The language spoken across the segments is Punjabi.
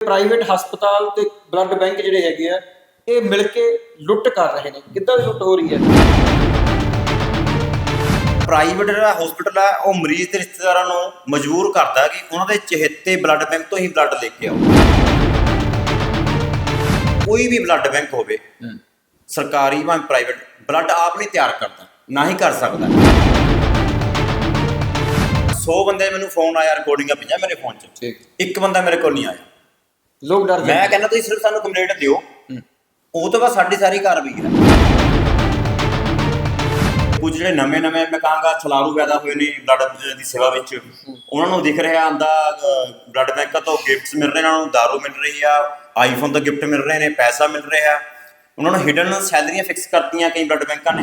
ਪ੍ਰਾਈਵੇਟ ਹਸਪਤਾਲ ਤੇ ਬਲੱਡ ਬੈਂਕ ਜਿਹੜੇ ਹੈਗੇ ਆ ਇਹ ਮਿਲ ਕੇ ਲੁੱਟ ਕਰ ਰਹੇ ਨੇ। ਕਿੱਦਾਂ ਦੀ ਲੁੱਟ ਹੋ ਰਹੀ ਹੈ? ਪ੍ਰਾਈਵੇਟ ਜਿਹੜਾ ਹਸਪੀਟਲ ਹੈ ਉਹ ਮਰੀਜ਼ ਦੇ ਰਿਸ਼ਤੇਦਾਰਾਂ ਨੂੰ ਮਜਬੂਰ ਕਰਦਾ ਕਿ ਉਹਨਾਂ ਦੇ ਚਹੇਤੇ ਬਲੱਡ ਬੈਂਕ ਤੋਂ ਹੀ ਬਲੱਡ ਲੈ ਕੇ ਆਓ। ਕੋਈ ਵੀ ਬਲੱਡ ਬੈਂਕ ਹੋਵੇ ਸਰਕਾਰੀ ਜਾਂ ਪ੍ਰਾਈਵੇਟ ਬਲੱਡ ਆਪ ਨਹੀਂ ਤਿਆਰ ਕਰਦਾ ਨਾ ਹੀ ਕਰ ਸਕਦਾ। 100 ਬੰਦੇ ਮੈਨੂੰ ਫੋਨ ਆਇਆ ਰਿਕਾਰਡਿੰਗਾਂ ਪਈਆਂ ਮੇਰੇ ਫੋਨ 'ਚ। ਇੱਕ ਬੰਦਾ ਮੇਰੇ ਕੋਲ ਨਹੀਂ ਆਇਆ। ਲੋਕ ਡਰ ਮੈਂ ਕਹਿੰਦਾ ਤੁਸੀਂ ਸਿਰਫ ਸਾਨੂੰ ਕੰਪਲੇਂਟ ਦਿਓ। ਉਹ ਤੋਂ ਬਾਅਦ ਸਾਡੀ ਸਾਰੀ ਕਾਰਵਾਈ ਹੈ। ਕੁਝ ਜਿਹੜੇ ਨਵੇਂ ਨਵੇਂ ਮੈਂ ਕਹਾਂਗਾ ਛਲਾਰੂ ਪੈਦਾ ਹੋਏ ਨੇ ਬਲੱਡ ਦੀ ਸੇਵਾ ਵਿੱਚ। ਉਹਨਾਂ ਨੂੰ ਦਿਖ ਰਿਹਾ ਆਂਦਾ ਬਲੱਡ ਬੈਂਕਾਂ ਤੋਂ ਗਿਫਟਸ ਮਿਲ ਰਹੇ ਨੇ ਉਹਨਾਂ ਨੂੰ ਦਾਰੂ ਮਿਲ ਰਹੀ ਆ ਆਈਫੋਨ ਤੋਂ ਗਿਫਟ ਮਿਲ ਰਹੇ ਨੇ ਪੈਸਾ ਮਿਲ ਰਿਹਾ ਉਹਨਾਂ ਨੂੰ ਹਿਡਨ ਸੈਲਰੀਆਂ ਫਿਕਸ ਕਰਤੀਆਂ ਕਈ ਬਲੱਡ ਬੈਂਕਾਂ ਨੇ।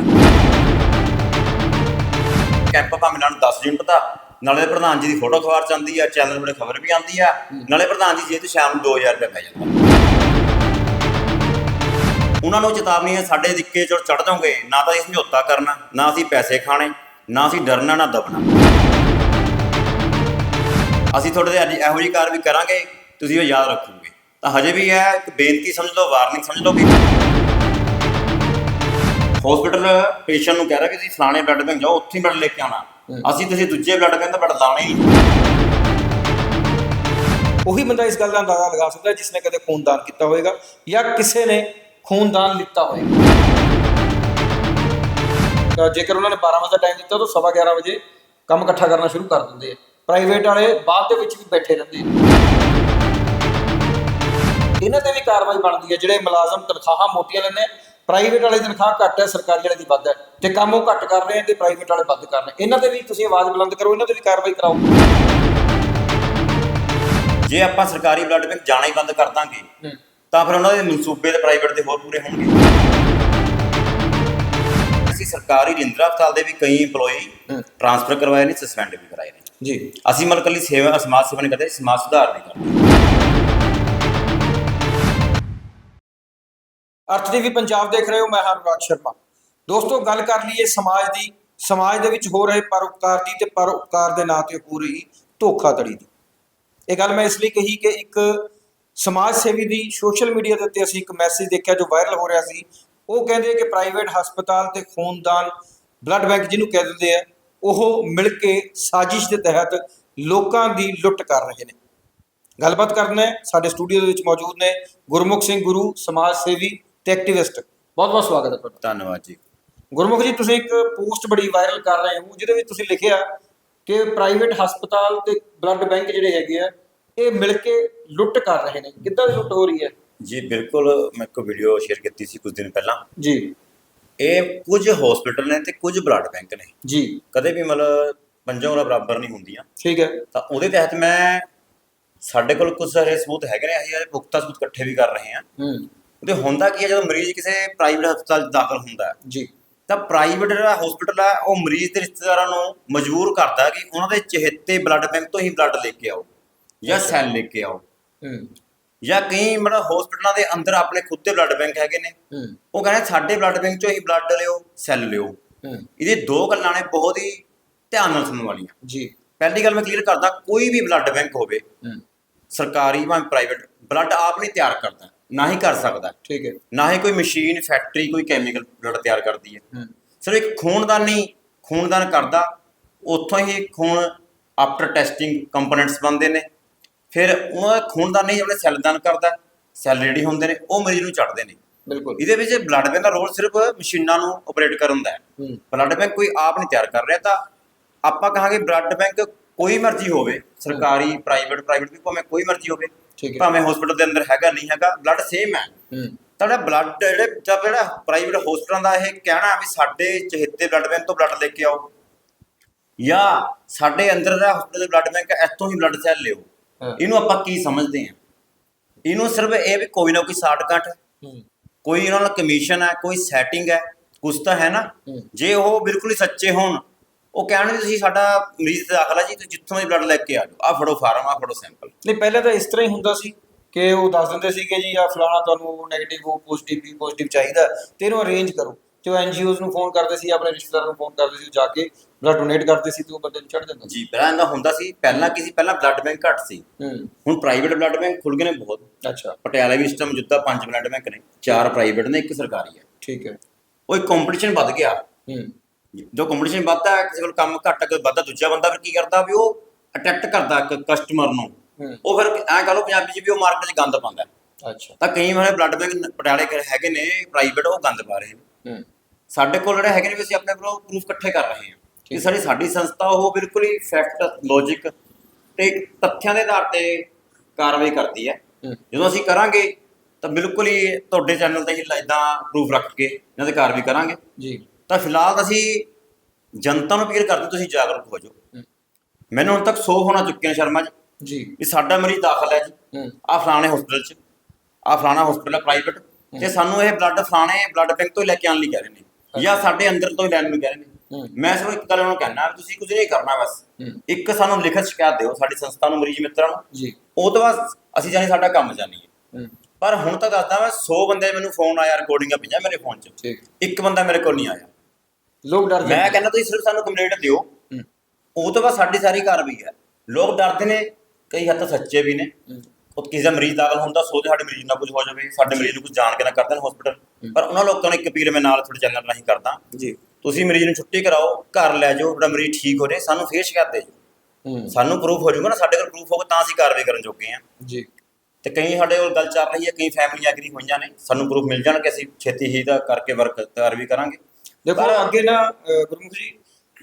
ਕੈਂਪ ਭਾਵੇਂ ਨਾਲ 10 ਯੂਨਿਟ ਦਾ ਨਾਲੇ ਪ੍ਰਧਾਨ ਜੀ ਦੀ ਫੋਟੋ ਚ ਆਉਂਦੀ ਆ ਚੈਨਲ ਬੜੇ ਖਬਰ ਵੀ ਆਉਂਦੀ ਆ। ਨਾਲੇ ਪ੍ਰਧਾਨ ਜੀ ਜੇ ਤੇ ਸ਼ਾਮ ਨੂੰ 2000 ਰੁਪਏ ਪੈ ਜਾਂਦਾ। ਉਹਨਾਂ ਨੂੰ ਚੇਤਾਵਨੀ ਹੈ ਸਾਡੇ ਦਿੱਕੇ ਚੜ ਚੜ ਜਾਓਗੇ ਨਾ ਤਾਂ ਅਸੀਂ ਸਮਝੌਤਾ ਕਰਨਾ ਨਾ ਅਸੀਂ ਪੈਸੇ ਖਾਣੇ ਨਾ ਅਸੀਂ ਡਰਨਾ ਨਾ ਦਬਣਾ। ਅਸੀਂ ਤੁਹਾਡੇ ਤੇ ਅੱਜ ਇਹੋ ਜਿਹੀ ਕਾਰਵਾਈ ਕਰਾਂਗੇ ਤੁਸੀਂ ਉਹ ਯਾਦ ਰੱਖੋਗੇ। ਤਾਂ ਹਜੇ ਵੀ ਹੈ ਇੱਕ ਬੇਨਤੀ ਸਮਝ ਲਓ ਵਾਰਨਿੰਗ ਸਮਝ ਲਓ ਵੀ ਹਸਪੀਟਲ ਪੇਸ਼ੈਂਟ ਨੂੰ ਕਹਿ ਰਿਹਾ ਕਿ ਤੁਸੀਂ ਫਲਾਣੇ ਬਲੱਡ ਬੈਂਕ ਜਾਓ ਉੱਥੇ ਬਲੱਡ ਲੈ ਕੇ ਆਉਣਾ। ਅਸੀਂ ਤੁਸੀਂ ਦੂਜੇ ਬਲੱਡ ਬੈਂਕ ਦਾ ਬਲੱਡ ਲਾਉਣਾ ਹੀ ਉਹੀ ਬੰਦਾ ਇਸ ਗੱਲ ਦਾ ਅੰਦਾਜ਼ਾ ਲਗਾ ਸਕਦਾ ਜਿਸ ਨੇ ਕਦੇ ਖੂਨਦਾਨ ਕੀਤਾ ਹੋਵੇਗਾ ਜਾਂ ਕਿਸੇ ਨੇ ਖੂਨਦਾਨ ਲਿੱਤਾ ਹੋਵੇਗਾ ਜੇਕਰ ਉਹਨਾਂ ਨੇ 12 ਵਜੇ ਦਾ ਟਾਈਮ ਦਿੱਤਾ ਤਾਂ ਸਵਾ 11 ਵਜੇ ਕੰਮ ਇਕੱਠਾ ਕਰਨਾ ਸ਼ੁਰੂ ਕਰ ਦਿੰਦੇ ਆ। ਪ੍ਰਾਈਵੇਟ ਵਾਲੇ ਬਾਅਦ ਦੇ ਵਿੱਚ ਵੀ ਬੈਠੇ ਰਹਿੰਦੇ ਆ। ਇਹਨਾਂ ਤੇ ਵੀ ਕਾਰਵਾਈ ਬਣਦੀ ਹੈ ਜਿਹੜੇ ਮੁਲਾਜ਼ਮ ਤਨਖਾਹਾਂ ਮੋਟੀਆਂ ਲੈਂਦੇ ਪ੍ਰਾਈਵੇਟ ਵਾਲੇ ਦੀ ਤਨਖਾਹ ਘੱਟ ਹੈ ਸਰਕਾਰੀ ਵਾਲੇ ਦੀ ਵੱਧ ਹੈ। ਤੇ ਕੰਮ ਉਹ ਘੱਟ ਕਰ ਰਹੇ ਆ ਤੇ ਪ੍ਰਾਈਵੇਟ ਵਾਲੇ ਵੱਧ ਕਰ ਰਹੇ ਇਹਨਾਂ ਤੇ ਵੀ ਤੁਸੀਂ ਆਵਾਜ਼ ਬੁਲੰਦ ਕਰੋ ਇਹਨਾਂ ਤੇ ਵੀ ਕਾਰਵਾਈ ਕਰਾਓ। ਜੇ ਆਪਾਂ ਸਰਕਾਰੀ ਬਲੱਡ ਬੈਂਕ ਜਾਣਾ ਹੀ ਬੰਦ ਕਰ ਦਾਂਗੇ। ਤਾਂ ਫਿਰ ਉਹਨਾਂ ਦੇ ਮਨਸੂਬੇ ਤੇ ਪ੍ਰਾਈਵੇਟ ਦੇ ਹੋਰ ਪੂਰੇ ਹੋਣਗੇ। ਅਸੀਂ ਸਰਕਾਰੀ ਰਿੰਦਰਾ ਹਸਪਤਾਲ ਦੇ ਵੀ ਕਈ EMPLOYE। ਟ੍ਰਾਂਸਫਰ ਕਰਵਾਏ ਨੇ ਸਸਪੈਂਡ ਵੀ ਕਰਾਏ ਨੇ। ਜੀ। ਅਸੀਂ ਮਤਲਬ ਕੱਲੀ ਸੇਵਾ ਸਮਾਜ ਸੇਵਾ ਨਹੀਂ ਕਰਦੇ ਸਮਾਜ ਸੁਧਾਰ ਨਹੀਂ ਕਰਦੇ। ਅਰਥ ਟੀਵੀ ਪੰਜਾਬ ਦੇਖ ਰਹੇ ਹੋ, ਮੈਂ ਹਰਰਾਜ ਸ਼ਰਮਾ। ਦੋਸਤੋ, ਗੱਲ ਕਰ ਲਈਏ ਸਮਾਜ ਦੀ। ਸਮਾਜ ਦੇ ਵਿੱਚ ਹੋ ਰਹੇ ਪਰਉਪਕਾਰ ਦੀ ਤੇ ਪਰਉਪਕਾਰ ਦੇ ਨਾਂ ਤੇ ਹੋ ਰਹੀ ਧੋਖਾਧੜੀ ਦੀ। ਇਹ ਗੱਲ ਮੈਂ ਇਸ ਲਈ ਕਹੀ ਕਿ ਇੱਕ ਸਮਾਜ ਸੇਵੀ ਦੀ ਸੋਸ਼ਲ ਮੀਡੀਆ ਦੇ ਉੱਤੇ ਅਸੀਂ ਇੱਕ ਮੈਸੇਜ ਦੇਖਿਆ ਜੋ ਵਾਇਰਲ ਹੋ ਰਿਹਾ ਸੀ। ਉਹ ਕਹਿੰਦੇ ਕਿ ਪ੍ਰਾਈਵੇਟ ਹਸਪਤਾਲ ਤੇ ਖੂਨਦਾਨ, ਬਲੱਡ ਬੈਂਕ ਜਿਹਨੂੰ ਕਹਿ ਦਿੰਦੇ ਆ, ਉਹ ਮਿਲ ਕੇ ਸਾਜ਼ਿਸ਼ ਦੇ ਤਹਿਤ ਲੋਕਾਂ ਦੀ ਲੁੱਟ ਕਰ ਰਹੇ ਨੇ। ਗੱਲਬਾਤ ਕਰਨਾ ਹੈ। ਸਾਡੇ ਸਟੂਡੀਓ ਦੇ ਵਿੱਚ ਮੌਜੂਦ ਨੇ ਗੁਰਮੁਖ ਸਿੰਘ ਗੁਰੂ, ਸਮਾਜ ਸੇਵੀ ਤੇ ਐਕਟਿਵਿਸਟ ਬਹੁਤ ਬਹੁਤ ਸਵਾਗਤ ਹੈ ਤੁਹਾਡਾ। ਧੰਨਵਾਦ ਜੀ। ਗੁਰਮੁਖ ਜੀ ਤੁਸੀਂ ਇੱਕ ਪੋਸਟ ਬੜੀ ਵਾਇਰਲ ਕਰ ਰਹੇ ਹੋ ਜਿਹਦੇ ਵਿੱਚ ਤੁਸੀਂ ਲਿਖਿਆ ਕਿ ਪ੍ਰਾਈਵੇਟ ਹਸਪਤਾਲ ਤੇ ਬਲੱਡ ਬੈਂਕ ਜਿਹੜੇ ਹੈਗੇ ਆ ਇਹ ਮਿਲ ਕੇ ਲੁੱਟ ਕਰ ਰਹੇ ਨੇ। ਕਿੱਦਾਂ ਲੁੱਟ ਹੋ ਰਹੀ ਹੈ? ਜੀ ਬਿਲਕੁਲ ਮੈਂ ਇੱਕ ਵੀਡੀਓ ਸ਼ੇਅਰ ਕੀਤੀ ਸੀ ਕੁਝ ਦਿਨ ਪਹਿਲਾਂ। ਜੀ। ਇਹ ਕੁਝ ਹਸਪੀਟਲ ਨੇ ਤੇ ਕੁਝ ਬਲੱਡ ਬੈਂਕ ਨੇ। ਜੀ। ਕਦੇ ਵੀ ਮਤਲਬ ਪੰਜਾਂ ਉਂਗਲਾਂ ਬਰਾਬਰ ਨਹੀਂ ਹੁੰਦੀਆਂ। ਠੀਕ ਹੈ। ਤਾਂ ਉਹਦੇ ਤਹਿਤ ਮੈਂ ਸਾਡੇ ਕੋਲ ਕੁਝ ਸਾਰੇ ਸਬੂਤ ਹੈਗੇ ਨੇ ਅਸੀਂ ਇਹ ਪੁਖਤਾ ਸਬੂਤ ਇਕੱਠੇ ਵੀ ਕਰ ਰਹੇ ਹਾਂ। ਉਹਦੇ ਹੁੰਦਾ ਕੀ ਹੈ ਜਦੋਂ ਮਰੀਜ਼ ਕਿਸੇ ਪ੍ਰਾਈਵੇਟ ਹਸਪਤਾਲ 'ਚ ਦਾਖਲ ਹੁੰਦਾ ਹੈ ਜੀ। ਤਾਂ ਪ੍ਰਾਈਵੇਟ ਜਿਹੜਾ ਹਸਪੀਟਲ ਹੈ ਉਹ ਮਰੀਜ਼ ਦੇ ਰਿਸ਼ਤੇਦਾਰਾਂ ਨੂੰ ਮਜਬੂਰ ਕਰਦਾ ਕਿ ਉਹਨਾਂ ਦੇ ਚਹੇਤੇ ਬਲੱਡ ਬੈਂਕ ਤੋਂ ਹੀ ਬਲੱਡ ਲੈ ਕੇ ਆਓ ਜਾਂ ਸੈੱਲ ਲੈ ਕੇ ਆਓ। ਹੂੰ। ਜਾਂ ਕਈ ਮਤਲਬ ਹਸਪੀਟਲਾਂ ਦੇ ਅੰਦਰ ਆਪਣੇ ਖੁਦ ਦੇ ਬਲੱਡ ਬੈਂਕ ਹੈਗੇ ਨੇ। ਹੂੰ। ਉਹ ਕਹਿੰਦੇ ਸਾਡੇ ਬਲੱਡ ਬੈਂਕ ਚੋਂ ਹੀ ਬਲੱਡ ਲਿਓ ਸੈੱਲ ਲਿਓ। ਹੂੰ। ਇਹਦੇ ਦੋ ਗੱਲਾਂ ਨੇ ਬਹੁਤ ਹੀ ਧਿਆਨ ਨਾਲ ਸੁਣਨ ਵਾਲੀਆਂ। ਜੀ। ਪਹਿਲੀ ਗੱਲ ਮੈਂ ਕਲੀਅਰ ਕਰਦਾ ਕੋਈ ਵੀ ਬਲੱਡ ਬੈਂਕ ਹੋਵੇ ਹੂੰ। ਸਰਕਾਰੀ ਜਾਂ ਪ੍ਰਾਈਵੇਟ ਬਲੱਡ ਆਪ ਨਹੀਂ ਤਿਆਰ ਕਰਦਾ। ਨਾ ਹੀ ਕਰ ਸਕਦਾ। ਠੀਕ ਹੈ। ਨਾ ਹੀ ਕੋਈ ਮਸ਼ੀਨ ਫੈਕਟਰੀ ਕੋਈ ਕੈਮੀਕਲ ਬਲੱਡ ਤਿਆਰ ਕਰਦੀ ਹੈ। ਸਿਰਫ ਇੱਕ ਖੂਨਦਾਨੀ ਖੂਨਦਾਨ ਕਰਦਾ। ਉੱਥੋਂ ਹੀ ਖੂਨ ਆਫਟਰ ਟੈਸਟਿੰਗ ਕੰਪੋਨੈਂਟਸ ਬਣਦੇ ਨੇ। ਫਿਰ ਉਹਨਾਂ ਦਾ ਖੂਨਦਾਨ ਆਪਣੇ ਸੈੱਲ ਦਾਨ ਕਰਦਾ ਸੈੱਲ ਰੈਡੀ ਹੁੰਦੇ ਨੇ ਉਹ ਮਰੀਜ਼ ਨੂੰ ਚੜਦੇ ਨੇ। ਬਿਲਕੁਲ। ਇਹਦੇ ਵਿੱਚ ਬਲੱਡ ਬੈਂਕ ਦਾ ਰੋਲ ਸਿਰਫ ਮਸ਼ੀਨਾਂ ਨੂੰ ਆਪਰੇਟ ਕਰਨ ਦਾ ਹੈ। ਹੂੰ। ਬਲੱਡ ਬੈਂਕ ਕੋਈ ਆਪ ਨਹੀਂ ਤਿਆਰ ਕਰ ਰਿਹਾ ਤਾਂ ਆਪਾਂ ਕਹਾਂਗੇ ਬਲੱਡ ਬੈਂਕ ਕੋਈ ਮਰਜ਼ੀ ਹੋਵੇ ਸਰਕਾਰੀ ਪ੍ਰਾਈਵੇਟ ਪ੍ਰਾਈਵੇਟ ਵੀ ਭਾਵੇਂ ਕੋਈ ਮਰਜ਼ੀ ਹੋਵੇ। ਠੀਕ ਹੈ। ਭਾਵੇਂ ਹਸਪੀਟਲ ਦੇ ਅੰਦਰ ਹੈਗਾ ਨਹੀਂ ਹੈਗਾ ਬਲੱਡ ਸੇਮ ਹੈ। ਹੂੰ। ਤੁਹਾਡਾ ਬਲੱਡ ਜਿਹੜੇ ਜਦ ਜਿਹੜਾ ਪ੍ਰਾਈਵੇਟ ਹਸਪਤਾਲਾਂ ਦਾ ਇਹ ਕਹਿਣਾ ਵੀ ਸਾਡੇ ਚਹੇਤੇ ਬਲੱਡ ਬੈਂਕ ਤੋਂ ਬਲੱਡ ਲੈ ਕੇ ਆਓ ਜਾਂ ਸਾਡੇ ਅੰਦਰ ਦਾ ਹਸਪਤਾਲ ਦੇ ਬਲੱਡ ਬੈਂਕ ਹੈ ਇੱਥੋਂ ਹੀ ਬਲੱਡ ਸੈੱਲ ਲਿਓ। ਇਹਨੂੰ ਆਪਾਂ ਕੀ ਸਮਝਦੇ ਹਾਂ? ਇਹਨੂੰ ਸਿਰਫ ਇਹ ਵੀ ਕੋਈ ਨਾ ਕੋਈ ਸ਼ਾਰਟਕਟ ਹੂੰ। ਕੋਈ ਇਹਨਾਂ ਨਾਲ ਕਮਿਸ਼ਨ ਹੈ ਕੋਈ ਸੈਟਿੰਗ ਹੈ ਕੁਛ ਤਾਂ ਹੈ ਨਾ। ਜੇ ਉਹ ਬਿਲਕੁਲ ਹੀ ਸੱਚੇ ਹੋਣ ਉਹ ਕਹਿਣ ਵੀ ਤੁਸੀਂ ਸਾਡਾ ਮਰੀਜ਼ ਤੇ ਦਾਖਲਾ ਜੀ ਤੁਸੀਂ ਜਿੱਥੋਂ ਵੀ ਬਲੱਡ ਲੈ ਕੇ ਆ ਜਾਓ। ਆ ਫੜੋ ਫਾਰਮ ਆ ਫੜੋ ਸੈਂਪਲ ਨਹੀਂ ਪਹਿਲਾਂ ਤਾਂ ਇਸ ਤਰ੍ਹਾਂ ਹੀ ਹੁੰਦਾ ਸੀ ਕਿ ਉਹ ਦੱਸ ਦਿੰਦੇ ਸੀ ਕਿ ਜੀ ਆ ਫਲਾਣਾ ਤੁਹਾਨੂੰ 네ਗੇਟਿਵ ਉਹ ਪੋਜ਼ਿਟਿਵ ਵੀ ਪੋਜ਼ਿਟਿਵ ਚਾਹੀਦਾ ਤੇ ਇਹਨੂੰ ਅਰੇਂਜ ਕਰੋ। ਤੇ ਉਹ ਐਨਜੀਓਜ਼ ਨੂੰ ਫੋਨ ਕਰਦੇ ਸੀ ਆਪਣੇ ਰਿਸ਼ਤੇਦਾਰਾਂ ਨੂੰ ਫੋਨ ਕਰਦੇ ਸੀ ਜਾ ਕੇ ਬਲੱਡ ਡੋਨੇਟ ਕਰਦੇ ਸੀ ਤੇ ਉਹ ਬੰਦੇ ਨੂੰ ਛੱਡ ਦਿੰਦਾ ਸੀ। ਜੀ ਪਹਿਲਾਂ ਇਹਦਾ ਹੁੰਦਾ ਸੀ ਪਹਿਲਾਂ ਕੀ ਸੀ ਪਹਿਲਾਂ ਬਲੱਡ ਬੈਂਕ ਘੱਟ ਸੀ। ਹੂੰ। ਹੁਣ ਪ੍ਰਾਈਵੇਟ ਬਲੱਡ ਬੈਂਕ ਖੁੱਲ ਗਏ ਨੇ ਬਹੁਤ। ਅੱਛਾ। ਪਟਿਆਲਾ ਵੀ ਇਸ ਟਾਈਮ ਜਿੱਦਾਂ ਪੰਜ ਬਲੱਡ ਬੈਂਕ ਨੇ ਚਾਰ ਪ੍ਰਾਈਵੇਟ ਨੇ ਇੱਕ ਸਰਕਾਰੀ ਹੈ। ਠੀਕ ਹੈ। ਉਹ ਇੱਕ ਕੰਪੀਟੀਸ਼ਨ ਵੱਧ ਗਿਆ। ਹੂੰ। ਜੋ ਕੰਪੀਟੀਸ਼ਨ ਵੱਧਦਾ ਹੈ ਕਿਸੇ ਕੋਲ ਕੰਮ ਘੱਟ ਕੇ ਵੱਧਦਾ ਦੂਜਾ ਬੰਦਾ ਫਿਰ ਕੀ ਕਰਦਾ ਵੀ ਉਹ ਅਟਰੈਕਟ ਕਰਦਾ ਕਸਟਮਰ ਨੂੰ। ਹੂੰ। ਉਹ ਫਿਰ ਐਂ ਕਹ ਲਓ ਪੰਜਾਬੀ ਚ ਵੀ ਉਹ ਮਾਰਕੀਟ 'ਚ ਗੰਦ ਪਾਉਂਦਾ ਹੈ। ਅੱਛਾ। ਤਾਂ ਕਈ ਵਾਰ ਬਲੱਡ ਬੈਂਕ ਪਟਿਆਲੇ ਕਰ ਹੈਗੇ ਨੇ ਪ੍ਰਾਈਵੇਟ ਉਹ ਗੰਦ ਪਾ ਰਹੇ ਨੇ। ਹੂੰ। ਸਾਡੇ ਕੋਲ ਜਿਹੜੇ ਹੈਗੇ ਨੇ ਵੀ ਅਸੀਂ ਆਪਣੇ ਕੋਲ ਪ੍ਰੂਫ ਇਕੱਠੇ ਕਰ ਰਹੇ ਹਾਂ ਕਿ ਸਾਡੀ ਸਾਡੀ ਸੰਸਥਾ ਉਹ ਬਿਲਕੁਲ ਹੀ ਫੈਕਟ ਲੌਜੀਕ ਤੇ ਤੱਥਿਆਂ ਦੇ ਆਧਾਰ ਤੇ ਕਾਰਵਾਈ ਕਰਦੀ ਹੈ। ਹੂੰ। ਜਦੋਂ ਅਸੀਂ ਕਰਾਂਗੇ ਤਾਂ ਬਿਲਕੁਲ ਹੀ ਤੁਹਾਡੇ ਚੈਨਲ ਤੇ ਹੀ ਇਦਾਂ ਪ੍ਰੂਫ ਰੱਖ ਕੇ ਇਹਨਾਂ ਤੇ ਕਾਰਵਾਈ ਕਰਾਂਗੇ। ਜੀ। ਤਾਂ ਫਿਲਹਾਲ ਅਸੀਂ ਜਨਤਾ ਨੂੰ ਅਪੀਲ ਕਰਦੇ ਤੁਸੀਂ ਜਾਗਰੂਕ ਹੋ ਜਾਓ। ਮੈਨੂੰ ਹੁਣ ਤੱਕ 100 ਹੋਣਾ ਚੁੱਕੇ ਨੇ ਸ਼ਰਮਾ ਜੀ। ਜੀ। ਵੀ ਸਾਡਾ ਮਰੀਜ਼ ਦਾਖਲ ਹੈ ਜੀ। ਆ ਫਲਾਣੇ ਹਸਪੀਟਲ 'ਚ ਆ ਫਲਾਣਾ ਹਸਪੀਟਲ ਹੈ ਪ੍ਰਾਈਵੇਟ ਤੇ ਸਾਨੂੰ ਇਹ ਬਲੱਡ ਫਲਾਣੇ ਬਲੱਡ ਬੈਂਕ ਤੋਂ ਲੈ ਕੇ ਆਉਣ ਲਈ ਕਹਿ ਰਹੇ ਨੇ ਜਾਂ ਸਾਡੇ ਅੰਦਰ ਤੋਂ ਲੈਣ ਨੂੰ ਕਹਿ ਰਹੇ ਨੇ। ਮੈਂ ਸਿਰਫ ਇੱਕ ਗੱਲ ਉਹਨਾਂ ਨੂੰ ਕਹਿਣਾ ਵੀ ਤੁਸੀਂ ਕੁਝ ਨਹੀਂ ਕਰਨਾ ਬਸ। ਇੱਕ ਸਾਨੂੰ ਲਿਖਤ ਸ਼ਿਕਾਇਤ ਦਿਓ ਸਾਡੀ ਸੰਸਥਾ ਨੂੰ ਮਰੀਜ਼ ਮਿੱਤਰਾਂ ਨੂੰ। ਜੀ। ਉਹ ਤੋਂ ਬਾਅਦ ਅਸੀਂ ਜਾਣੀ ਸਾਡਾ ਕੰਮ ਜਾਣੀਏ ਹੂੰ। ਪਰ ਹੁਣ ਤਾਂ ਦੱਸਦਾ ਮੈਂ 100 ਬੰਦੇ ਮੈਨੂੰ ਫੋਨ ਆਇਆ ਰਿਕਾਰਡਿੰਗਾਂ ਪਈਆਂ ਮੇਰੇ ਫੋਨ 'ਚ। ਇੱਕ ਬੰਦਾ ਮੇਰੇ ਕੋਲ ਨਹੀਂ ਆਇਆ। ਲੋਕ ਡਰਦੇ ਮੈਂ ਨੇ। ਕਹਿੰਦਾ ਤੁਸੀਂ ਸਿਰਫ ਸਾਨੂੰ ਕੰਪਲੇਂਟ ਦਿਓ। ਉਹ ਤੋਂ ਬਾਅਦ ਸਾਡੀ ਸਾਰੀ ਕਾਰਵਾਈ ਹੈ। ਲੋਕ ਡਰਦੇ ਨੇ ਕਈ ਹੱਦ ਤੱਕ ਸੱਚੇ ਵੀ ਨੇ। ਉਹ ਕਿਸੇ ਦਾ ਮਰੀਜ਼ ਦਾਖਲ ਹੁੰਦਾ ਸੋਚਦੇ ਸਾਡੇ ਮਰੀਜ਼ ਨਾਲ ਕੁਝ ਹੋ ਜਾਵੇ ਸਾਡੇ ਮਰੀਜ਼ ਨੂੰ ਕੁਝ ਜਾਣ ਕੇ ਨਾ ਕਰ ਦੇਣ ਹਸਪੀਟਲ ਪਰ ਉਹਨਾਂ ਲੋਕਾਂ ਨੂੰ ਇੱਕ ਅਪੀਲ ਮੈਂ ਨਾਲ ਤੁਹਾਡੇ ਚੈਨਲ ਰਾਹੀਂ ਕਰਦਾ। ਜੀ। ਤੁਸੀਂ ਮਰੀਜ਼ ਨੂੰ ਛੁੱਟੀ ਕਰਾਓ ਘਰ ਲੈ ਜਾਓ ਤੁਹਾਡਾ ਮਰੀਜ਼ ਠੀਕ ਹੋ ਜਾਏ ਸਾਨੂੰ ਫੇਰ ਸ਼ਿਕਾਇਤ ਦੇ ਜਾਓ ਸਾਨੂੰ ਪ੍ਰੂਫ ਹੋ ਜਾਊਗਾ ਨਾ ਸਾਡੇ ਕੋਲ ਪ੍ਰੂਫ ਹੋਊਗਾ ਤਾਂ ਅਸੀਂ ਕਾਰਵਾਈ ਕਰਨ ਜੋਗੇ ਆ ਜੀ। ਤੇ ਕਈ ਸਾਡੇ ਕੋਲ ਗੱਲ ਚੱਲ ਰਹੀ ਹੈ ਕਈ ਫੈਮਲੀਆਂ ਐਗਰੀ ਹੋਈਆਂ ਨੇ ਸਾਨੂੰ ਪ੍ਰੂਫ ਮਿਲ ਜਾਣਗੇ ਅਸੀਂ ਛੇਤੀ ਹੀ ਦਾ ਕਰਕੇ ਵਰਕ ਕਾਰਵਾਈ ਕਰਾਂਗੇ। ਦੇਖੋ ਅੱਗੇ ਨਾ ਗੁਰਮੁਖ ਜੀ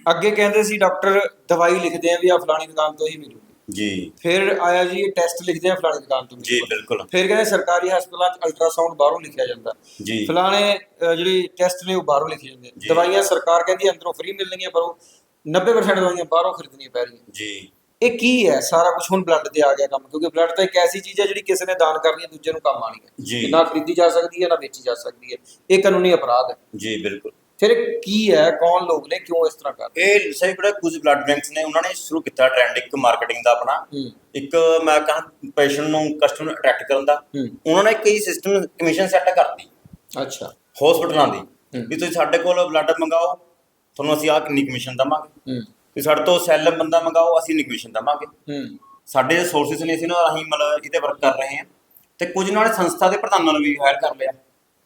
ਅੱਗੇ ਕਹਿੰਦੇ ਸੀ ਡਾਕਟਰ ਦਵਾਈ ਲਿਖਦੇ ਆ ਵੀ ਆ ਫਲਾਣੀ ਦੁਕਾਨ ਤੋਂ ਹੀ ਮਿਲੂਗੀ। ਜੀ। ਫਿਰ ਆਇਆ ਜੀ ਇਹ ਟੈਸਟ ਲਿਖਦੇ ਆ ਫਲਾਣੀ ਦੁਕਾਨ ਤੋਂ ਜੀ। ਬਿਲਕੁਲ। ਫਿਰ ਕਹਿੰਦੇ ਸਰਕਾਰੀ ਹਸਪਤਾਲਾਂ 'ਚ ਅਲਟਰਾਸਾਊਂਡ ਬਾਹਰੋਂ ਲਿਖਿਆ ਜਾਂਦਾ। ਜੀ। ਫਲਾਣੇ ਜਿਹੜੀ ਟੈਸਟ ਨੇ ਉਹ ਬਾਹਰੋਂ ਲਿਖੇ ਜਾਂਦੇ। ਦਵਾਈਆਂ ਸਰਕਾਰ ਕਹਿੰਦੀ ਅੰਦਰੋਂ ਫ੍ਰੀ ਮਿਲਣਗੀਆਂ ਪਰ ਉਹ 90% ਦਵਾਈਆਂ ਬਾਹਰੋਂ ਖਰੀਦਣੀਆਂ ਪੈ ਰਹੀਆਂ। ਜੀ। ਇਹ ਕੀ ਹੈ? ਸਾਰਾ ਕੁਝ ਹੁਣ ਬਲੱਡ ਤੇ ਆ ਗਿਆ ਕੰਮ ਕਿਉਂਕਿ ਬਲੱਡ ਤਾਂ ਇੱਕ ਐਸੀ ਚੀਜ਼ ਹੈ ਜਿਹੜੀ ਕਿਸੇ ਨੇ ਦਾਨ ਕਰਨੀ ਹੈ ਦੂਜੇ ਨੂੰ ਕੰਮ ਆਣੀ ਹੈ। ਨਾ ਖਰੀਦੀ ਜਾ ਸਕਦੀ ਹੈ ਨਾ ਵੇਚੀ ਜਾ ਸਕਦੀ ਹੈ। ਇਹ ਕਾਨੂੰਨੀ ਅਪਰਾਧ ਹੈ। ਜੀ ਬਿਲਕੁਲ। ਫਿਰ ਕੀ ਹੈ? ਕੌਣ ਲੋਕ ਨੇ? ਕਿਉਂ ਇਸ ਤਰ੍ਹਾਂ ਕਰਦੇ ਇਹ ਸਹੀ ਬੜਾ ਕੁਝ ਬਲੱਡ ਬੈਂਕਸ ਨੇ ਉਹਨਾਂ ਨੇ ਸ਼ੁਰੂ ਕੀਤਾ ਟ੍ਰੈਂਡ ਇੱਕ ਮਾਰਕੀਟਿੰਗ ਦਾ ਆਪਣਾ। ਇੱਕ ਮੈਂ ਕਹਾਂ ਪੇਸ਼ੈਂਟ ਨੂੰ ਕਸਟਮਰ ਅਟਰੈਕਟ ਕਰਨ ਦਾ। ਉਹਨਾਂ ਨੇ ਕਈ ਸਿਸਟਮ ਕਮਿਸ਼ਨ ਸੈੱਟ ਕਰਤੀ। ਅੱਛਾ। ਹਸਪੀਟਲਾਂ ਦੀ। ਵੀ ਤੁਸੀਂ ਸਾਡੇ ਕੋਲ ਬਲੱਡ ਮੰਗਾਓ ਤੁਹਾਨੂੰ ਅਸੀਂ ਆਹ ਕਿੰਨੀ ਕਮਿਸ਼ਨ ਦਵਾਂਗੇ। ਵੀ ਸਾਡੇ ਤੋਂ ਸੈੱਲ ਬੰਦਾ ਮੰਗਾਓ ਅਸੀਂ ਕਮਿਸ਼ਨ ਦਵਾਂਗੇ। ਸਾਡੇ ਸੋਰਸਿਸ ਨੇ ਅਸੀਂ ਨਾ ਅਸੀਂ ਮਤਲਬ ਇਹਤੇ ਵਰਕ ਕਰ ਰਹੇ ਹਾਂ। ਤੇ ਕੁਝ ਨਾਲ ਸੰਸਥਾ ਦੇ ਪ੍ਰਧਾਨਾਂ ਨੂੰ ਵੀ ਹਾਇਰ ਕਰ ਲਿਆ।